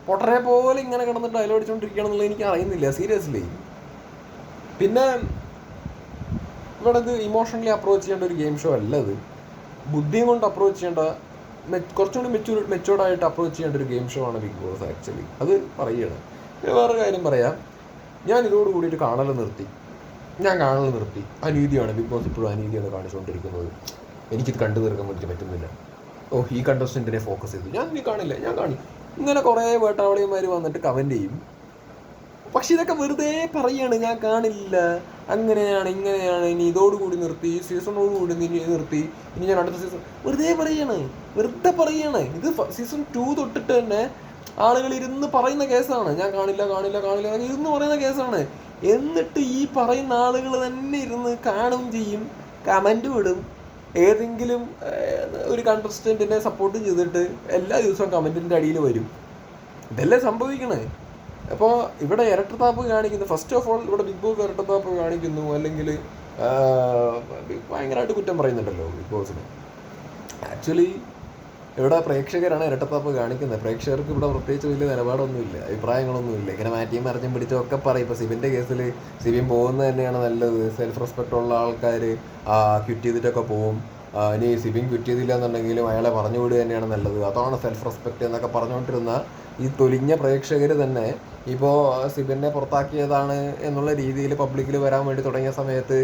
പൊട്ടരെ പോലെ ഇങ്ങനെ കിടന്നിട്ട് അയലോടിച്ചുകൊണ്ടിരിക്കണം എന്നുള്ളത് എനിക്ക് അറിയുന്നില്ല. സീരിയസ്ലി പിന്നെ ഇവിടെ ഇത് ഇമോഷണലി അപ്രോച്ച് ചെയ്യേണ്ട ഒരു ഗെയിം ഷോ അല്ല ഇത്. ബുദ്ധിയും കൊണ്ട് അപ്രോച്ച് ചെയ്യേണ്ട കുറച്ചുകൂടി കുറച്ചും കൂടി മെച്ചൂർ മെച്ചൂർഡായിട്ട് അപ്രോച്ച് ചെയ്യേണ്ട ഒരു ഗെയിം ഷോ ആണ് ബിഗ് ബോസ് ആക്ച്വലി അത് പറയുകയാണ്. പിന്നെ വേറൊരു കാര്യം പറയാം. ഞാൻ ഇതോട് കൂടിയിട്ട് കാണൽ നിർത്തി. ഞാൻ കാണൽ നിർത്തി. അനീതിയാണ് ബിഗ് ബോസ് ഇപ്പോഴും അനീതിയാണ് കാണിച്ചുകൊണ്ടിരിക്കുന്നത് എനിക്കിത് കണ്ടു തീർക്കാൻ വേണ്ടി പറ്റുന്നില്ല. ഓ ഈ കണ്ടസ്റ്റന്റിനെ ഫോക്കസ് ചെയ്തു? ഞാൻ ഇനി കാണില്ല ഞാൻ കാണില്ല ഇങ്ങനെ കുറേ വേട്ടാവളിയന്മാർ വന്നിട്ട് കമന്റ് ചെയ്യും. പക്ഷെ ഇതൊക്കെ വെറുതെ പറയാണ് ഞാൻ കാണില്ല. അങ്ങനെയാണ് ഇങ്ങനെയാണ് ഇനി ഇതോടുകൂടി നിർത്തി സീസണോട് കൂടി ഇനി നിർത്തി ഇനി ഞാൻ അടുത്ത സീസൺ വെറുതെ പറയാണ് വെറുതെ പറയാണ്. ഇത് സീസൺ ടു തൊട്ടിട്ട് തന്നെ ആളുകൾ ഇരുന്ന് പറയുന്ന കേസാണ്. ഞാൻ കാണില്ല കാണില്ല കാണില്ല ഇരുന്ന് പറയുന്ന കേസാണ്. എന്നിട്ട് ഈ പറയുന്ന ആളുകൾ തന്നെ ഇരുന്ന് കാണും ചെയ്യും കമന്റ് വിടും ഏതെങ്കിലും ഒരു കണ്ടസ്റ്റന്റിനെ സപ്പോർട്ട് ചെയ്തിട്ട് എല്ലാ ദിവസവും കമന്റിന്റെ അടിയിൽ വരും. ഇതല്ലേ സംഭവിക്കണേ? അപ്പോൾ ഇവിടെ ഇരട്ടത്താപ്പ് കാണിക്കുന്നു. ഫസ്റ്റ് ഓഫ് ഓൾ ഇവിടെ ബിഗ് ബോസ് ഇരട്ടത്താപ്പ് കാണിക്കുന്നു. അല്ലെങ്കിൽ ഭയങ്കരമായിട്ട് കുറ്റം പറയുന്നുണ്ടല്ലോ ബിഗ് ബോസിന് ആക്ച്വലി ഇവിടെ പ്രേക്ഷകരാണ് ഇരട്ടത്താപ്പ് കാണിക്കുന്നത്. പ്രേക്ഷകർക്ക് ഇവിടെ പ്രത്യേകിച്ച് വലിയ നിലപാടൊന്നുമില്ല അഭിപ്രായങ്ങളൊന്നുമില്ല. ഇങ്ങനെ മാറ്റിയും മറിഞ്ഞും പിടിച്ചും ഒക്കെ പറയും. ഇപ്പോൾ സിബിന്റെ കേസിൽ സിബിൻ പോകുന്നത് തന്നെയാണ് നല്ലത്. സെൽഫ് റെസ്പെക്റ്റ് ഉള്ള ആൾക്കാർ ക്വിറ്റ് ചെയ്തിട്ടൊക്കെ ആ, ഇനി സിബിൻ ക്വിറ്റ് ചെയ്തില്ല എന്നുണ്ടെങ്കിലും അയാളെ പറഞ്ഞു വിടുക തന്നെയാണ് നല്ലത്. അതാണ് സെൽഫ് റെസ്പെക്റ്റ് എന്നൊക്കെ പറഞ്ഞുകൊണ്ടിരുന്ന ഈ തൊലിഞ്ഞ പ്രേക്ഷകർ തന്നെ ഇപ്പോൾ സിബിനെ പുറത്താക്കിയതാണ് എന്നുള്ള രീതിയിൽ പബ്ലിക്കിൽ വരാൻ വേണ്ടി തുടങ്ങിയ സമയത്ത്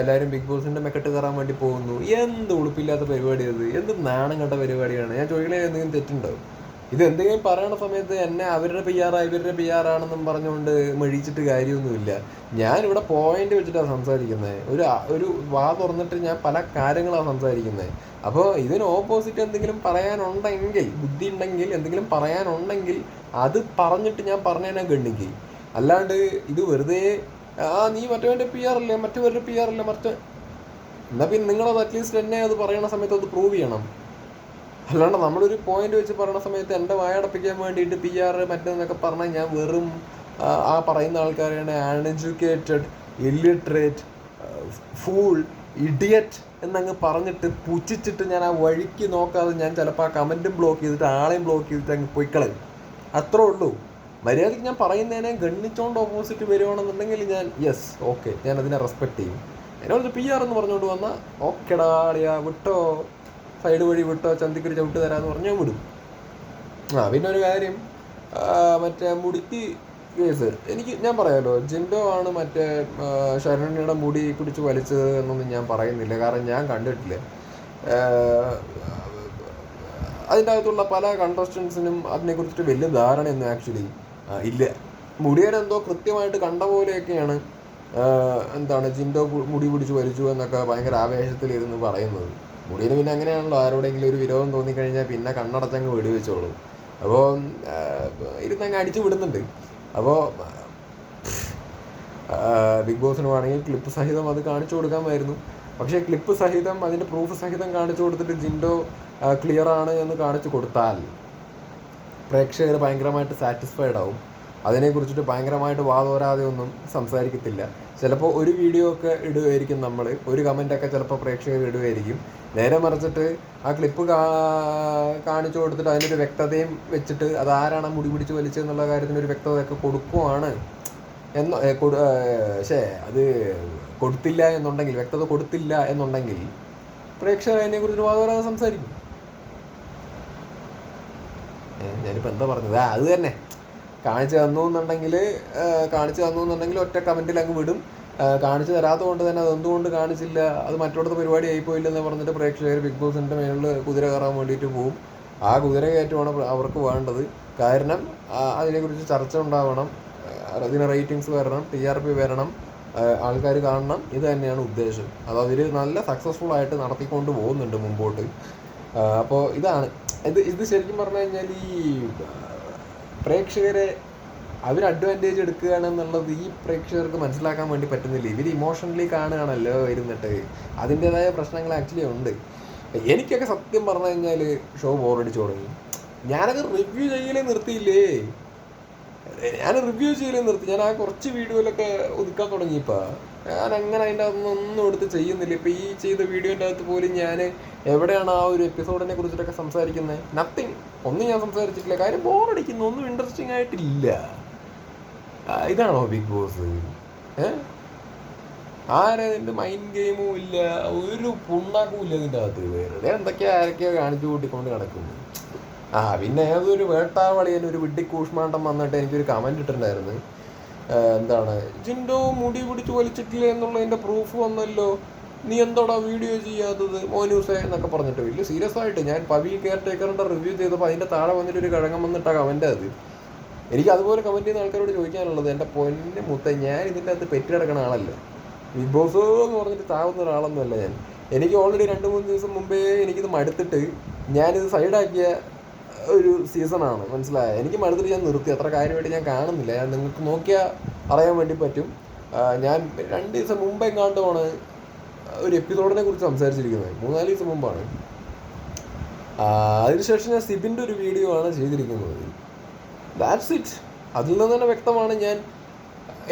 എല്ലാവരും ബിഗ് ബോസിന്റെ മെക്കെട്ട് കയറാൻ വേണ്ടി പോകുന്നു. എന്ത് ഉളുപ്പില്ലാത്ത പരിപാടി അത്? എന്ത് നാണം കണ്ട പരിപാടിയാണ്? ഞാൻ ചോദിക്കണേ എന്തെങ്കിലും തെറ്റുണ്ടോ? ഇത് എന്തെങ്കിലും പറയണ സമയത്ത് എന്നെ അവരുടെ പി ആറാ ഇവരുടെ പി ആറാണെന്നും പറഞ്ഞുകൊണ്ട് മെഴിച്ചിട്ട് കാര്യമൊന്നുമില്ല. ഞാൻ ഇവിടെ പോയിന്റ് വെച്ചിട്ടാണ് സംസാരിക്കുന്നത് ഒരു ഒരു വാ തുറന്നിട്ട് ഞാൻ പല കാര്യങ്ങളാണ് സംസാരിക്കുന്നത് അപ്പോൾ ഇതിന് ഓപ്പോസിറ്റ് എന്തെങ്കിലും പറയാനുണ്ടെങ്കിൽ ബുദ്ധി ഉണ്ടെങ്കിൽ എന്തെങ്കിലും പറയാനുണ്ടെങ്കിൽ അത് പറഞ്ഞിട്ട് ഞാൻ പറഞ്ഞതിനെ ഗണ്ണിക്ക്. അല്ലാണ്ട് ഇത് വെറുതെ ആ നീ മറ്റവന്റെ പി ആർ അല്ലേ? മറ്റവരുടെ പി ആർ അല്ലേ? മറ്റേ എന്നാൽ പിന്നെ നിങ്ങളത് അറ്റ്ലീസ്റ്റ് എന്നെ അത് പറയുന്ന സമയത്ത് അത് പ്രൂവ് ചെയ്യണം. അല്ലാണ്ട് നമ്മളൊരു പോയിന്റ് വെച്ച് പറയുന്ന സമയത്ത് എന്റെ വായടപ്പിക്കാൻ വേണ്ടിയിട്ട് പി ആർ മറ്റേന്നൊക്കെ പറഞ്ഞാൽ ഞാൻ വെറും ആ, പറയുന്ന ആൾക്കാരെയാണ് അൺഎഡ്യൂക്കേറ്റഡ് ഇല്ലിട്രേറ്റ് ഫൂൾ ഇഡിയറ്റ് എന്നങ്ങ് പറഞ്ഞിട്ട് പുച്ഛിച്ചിട്ട് ഞാൻ ആ വഴിക്ക് നോക്കാതെ ഞാൻ ചിലപ്പോൾ ആ കമന്റും ബ്ലോക്ക് ചെയ്തിട്ട് ആളെയും ബ്ലോക്ക് ചെയ്തിട്ട് അങ്ങ് പോയി പൊയ്ക്കളയും അത്രേ ഉള്ളൂ. മര്യാദയ്ക്ക് ഞാൻ പറയുന്നതിനെ ഗണ്ണിച്ചോണ്ട് ഓപ്പോസിറ്റ് വരുവാണെന്നുണ്ടെങ്കിൽ ഞാൻ യെസ് ഓക്കെ ഞാൻ അതിനെ റെസ്പെക്ട് ചെയ്യും. എന്നോട് പി ആർ എന്ന് പറഞ്ഞുകൊണ്ട് വന്നാൽ ഓക്കെടാ അളിയാ വിട്ടോ. സൈഡ് വഴി വിട്ടോ ചന്തിക്കൊരു ചവിട്ട് തരാമെന്ന് പറഞ്ഞാൽ വിടും. ആ പിന്നെ ഒരു കാര്യം മറ്റേ മുടിക്ക് കേസ് എനിക്ക് ഞാൻ പറയാമല്ലോ ജിൻഡോ ആണ് മറ്റേ ശരണ്യയുടെ മുടി പിടിച്ച് വലിച്ചത് എന്നൊന്നും ഞാൻ പറയുന്നില്ല. കാരണം ഞാൻ കണ്ടിട്ടില്ല. അതിന്റെ അകത്തുള്ള പല കണ്ടസ്റ്റൻസിനും അതിനെക്കുറിച്ചിട്ട് വലിയ ധാരണയൊന്നും ആക്ച്വലി ഇല്ല. മുടിയുടെ എന്തോ കൃത്യമായിട്ട് കണ്ട പോലെയൊക്കെയാണ് എന്താണ് ജിൻഡോ മുടി പിടിച്ച് വലിച്ചു എന്നൊക്കെ ഭയങ്കര ആവേശത്തിലിരുന്ന് പറയുന്നത്. മുടിയിൽ പിന്നെ അങ്ങനെയാണല്ലോ. ആരോടെങ്കിലും ഒരു വിരോധം തോന്നിക്കഴിഞ്ഞാൽ പിന്നെ കണ്ണടച്ചങ്ങ് വെടിവെച്ചോളൂ. അപ്പോൾ ഇരുന്നങ്ങ് അടിച്ചു വിടുന്നുണ്ട്. അപ്പോൾ ബിഗ് ബോസിന് വേണമെങ്കിൽ ക്ലിപ്പ് സഹിതം അത് കാണിച്ചു കൊടുക്കാമായിരുന്നു. പക്ഷേ ക്ലിപ്പ് സഹിതം അതിന്റെ പ്രൂഫ് സഹിതം കാണിച്ചു കൊടുത്തിട്ട് ജിൻഡോ ക്ലിയർ ആണ് എന്ന് കാണിച്ചു കൊടുത്താൽ പ്രേക്ഷകർ ഭയങ്കരമായിട്ട് സാറ്റിസ്ഫൈഡ് ആവും. അതിനെക്കുറിച്ചിട്ട് ഭയങ്കരമായിട്ട് വാതോരാതെ ഒന്നും സംസാരിക്കത്തില്ല. ചിലപ്പോൾ ഒരു വീഡിയോ ഒക്കെ ഇടുമായിരിക്കും നമ്മൾ ഒരു കമന്റൊക്കെ ചിലപ്പോൾ പ്രേക്ഷകർ ഇടുമായിരിക്കും നേരെ മറിച്ചിട്ട് ആ ക്ലിപ്പ് കാണിച്ചു കൊടുത്തിട്ട് അതിനൊരു വ്യക്തതയും വെച്ചിട്ട് അത് ആരാണ് മുടി പിടിച്ച് വലിച്ചെന്നുള്ള കാര്യത്തിന് ഒരു വ്യക്തതയൊക്കെ കൊടുക്കുവാണ്. എന്ന പക്ഷേ അത് കൊടുത്തില്ല എന്നുണ്ടെങ്കിൽ വ്യക്തത കൊടുത്തില്ല എന്നുണ്ടെങ്കിൽ പ്രേക്ഷകർ അതിനെക്കുറിച്ച് വാദപരാതെ സംസാരിക്കും. ഞാനിപ്പോൾ എന്താ പറഞ്ഞത്? ആ അത് തന്നെ. കാണിച്ചു തന്നു എന്നുണ്ടെങ്കിൽ കാണിച്ചു തന്നു എന്നുണ്ടെങ്കിൽ ഒറ്റ കമന്റിൽ അങ്ങ് വിടും. കാണിച്ചു തരാത്തത് കൊണ്ട് തന്നെ അത് എന്തുകൊണ്ട് കാണിച്ചില്ല? അത് മറ്റോടത്ത് പരിപാടി ആയിപ്പോയില്ലെന്ന് പറഞ്ഞിട്ട് പ്രേക്ഷകർ ബിഗ് ബോസിന്റെ മേളിൽ കുതിര കയറാൻ വേണ്ടിയിട്ട് പോവും. ആ കുതിര കയറ്റമാണ് അവർക്ക് വേണ്ടത്. കാരണം അതിനെക്കുറിച്ച് ചർച്ച ഉണ്ടാവണം. അതിന് റേറ്റിങ്സ് വരണം ടി ആർ പി വരണം ആൾക്കാർ കാണണം. ഇത് തന്നെയാണ് ഉദ്ദേശം. അത് അവർ നല്ല സക്സസ്ഫുൾ ആയിട്ട് നടത്തിക്കൊണ്ട് പോകുന്നുണ്ട് മുമ്പോട്ട്. അപ്പോൾ ഇതാണ്. ഇത് ഇത് ശരിക്കും പറഞ്ഞു കഴിഞ്ഞാൽ ഈ പ്രേക്ഷകരെ അവർ അഡ്വാന്റേജ് എടുക്കുകയാണെന്നുള്ളത് ഈ പ്രേക്ഷകർക്ക് മനസ്സിലാക്കാൻ വേണ്ടി പറ്റുന്നില്ല. ഇവർ ഇമോഷണലി കാണുകയാണല്ലോ ഇരുന്നിട്ട്. അതിന്റെതായ പ്രശ്നങ്ങൾ ആക്ച്വലി ഉണ്ട്. എനിക്കൊക്കെ സത്യം പറഞ്ഞു കഴിഞ്ഞാൽ ഷോ ബോറടിച്ചു തുടങ്ങി. ഞാനത് റിവ്യൂ ചെയ്യലേ നിർത്തിയില്ലേ? ഞാൻ റിവ്യൂ ചെയ്യലേ നിർത്തി. ഞാൻ ആ കുറച്ച് വീഡിയോയിലൊക്കെ ഒതുക്കാൻ തുടങ്ങിയപ്പോൾ ഞാൻ അങ്ങനെ അതിന്റെ അതൊന്നും എടുത്ത് ചെയ്യുന്നില്ല. ഇപ്പം ഈ ചെയ്ത വീഡിയോന്റെ അകത്ത് പോലും ഞാൻ എവിടെയാണ് ആ ഒരു എപ്പിസോഡിനെ കുറിച്ചിട്ടൊക്കെ സംസാരിക്കുന്നത് നത്തിങ് ഒന്നും ഞാൻ സംസാരിച്ചിട്ടില്ല. കാര്യം ബോറടിക്കുന്നു ഒന്നും ഇൻട്രസ്റ്റിംഗ് ആയിട്ടില്ല. ഇതാണോ ബിഗ് ബോസ് ആരെ ഇതിന്റെ മൈൻഡ് ഗെയിമും ഇല്ല. ഒരു പുണ്ണാക്കും ഇല്ല ഇതിന്റെ അകത്ത്. വെറുതെ എന്തൊക്കെയോ ആരൊക്കെയോ കാണിച്ചു കൂട്ടിക്കൊണ്ട് കിടക്കുന്നു ആ പിന്നെ ഏതൊരു വേട്ടാവളി ഒരു വിഡ്ഡി കൂഷ്മാണ്ടം വന്നിട്ട് എനിക്കൊരു കമന്റ് ഇട്ടിട്ടുണ്ടായിരുന്നു. എന്താണ്? ജിൻഡോ മുടി പിടിച്ച് വലിച്ചിട്ടില്ല എന്നുള്ളതിന്റെ പ്രൂഫ് വന്നല്ലോ. നീ എന്തോടാ വീഡിയോ ചെയ്യാത്തത്? മോനൂസേ എന്നൊക്കെ പറഞ്ഞിട്ട് വലിയ സീരിയസ് ആയിട്ട് ഞാൻ പവി കെയർ ടേക്കറിന്റെ റിവ്യൂ ചെയ്തപ്പോൾ അതിന്റെ താഴെ വന്നിട്ട് ഒരു കഴങ്ങം വന്നിട്ടാ കമന്റ് അത്. എനിക്ക് അതുപോലെ കമന്റ് ചെയ്യുന്ന ആൾക്കാരോട് ചോദിക്കാനുള്ളത് എന്റെ പൊന്നെ മുത്ത ഞാൻ ഇതിന്റെ അകത്ത് പെറ്റി കിടക്കുന്ന ആളല്ല. ബിഗ് ബോസ് എന്ന് പറഞ്ഞിട്ട് താവുന്ന ഒരാളൊന്നുമല്ല ഞാൻ. എനിക്ക് ഓൾറെഡി രണ്ട് മൂന്ന് ദിവസം മുമ്പേ എനിക്കിത് മടുത്തിട്ട് ഞാനിത് സൈഡാക്കിയ ഒരു സീസണാണ് മനസ്സിലായ? എനിക്ക് മടുത്തിട്ട് ഞാൻ നിർത്തി. അത്ര കാര്യമായിട്ട് ഞാൻ കാണുന്നില്ല. ഞാൻ നിങ്ങൾക്ക് നോക്കിയാൽ അറിയാൻ വേണ്ടി പറ്റും. ഞാൻ രണ്ട് ദിവസം മുമ്പേ എങ്ങാണ്ടുമാണ് ഒരു എപ്പിസോഡിനെ കുറിച്ച് സംസാരിച്ചിരിക്കുന്നത്. മൂന്നാൽ ദിവസം മുമ്പാണ്. അതിനുശേഷം ഞാൻ സിബിന്റെ ഒരു വീഡിയോ ആണ് ചെയ്തിരിക്കുന്നത്. ദാറ്റ്സ് ഇറ്റ് അതിൽ നിന്ന് തന്നെ വ്യക്തമാണ് ഞാൻ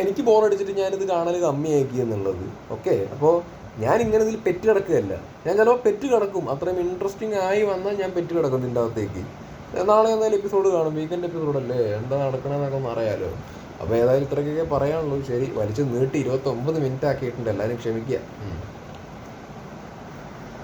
എനിക്ക് ബോറടിച്ചിട്ട് ഞാനിത് കാണൽ കമ്മിയാക്കി എന്നുള്ളത്. ഓക്കെ അപ്പോൾ ഞാൻ ഇങ്ങനെ ഇതിൽ പെറ്റ് കിടക്കുകയല്ല. ഞാൻ ചിലപ്പോൾ പെറ്റ് കിടക്കും. അത്രയും ഇൻട്രസ്റ്റിംഗ് ആയി വന്നാൽ ഞാൻ പെറ്റ് കിടക്കും ഇതിന്റെ അകത്തേക്ക്. നാളെ എന്തായാലും എപ്പിസോഡ് കാണും. വീക്കെൻഡ് എപ്പിസോഡ് അല്ലേ? എന്താ നടക്കണമെന്നൊക്കെ ഒന്ന് അറിയാലോ. അപ്പോൾ ഏതായാലും ഇത്രയ്ക്കൊക്കെ പറയാനുള്ളൂ. ശരി വലിച്ചു നീട്ടി ഇരുപത്തൊമ്പത് മിനിറ്റ് ആക്കിയിട്ടുണ്ട്. എല്ലാവരും ക്ഷമിക്കുക.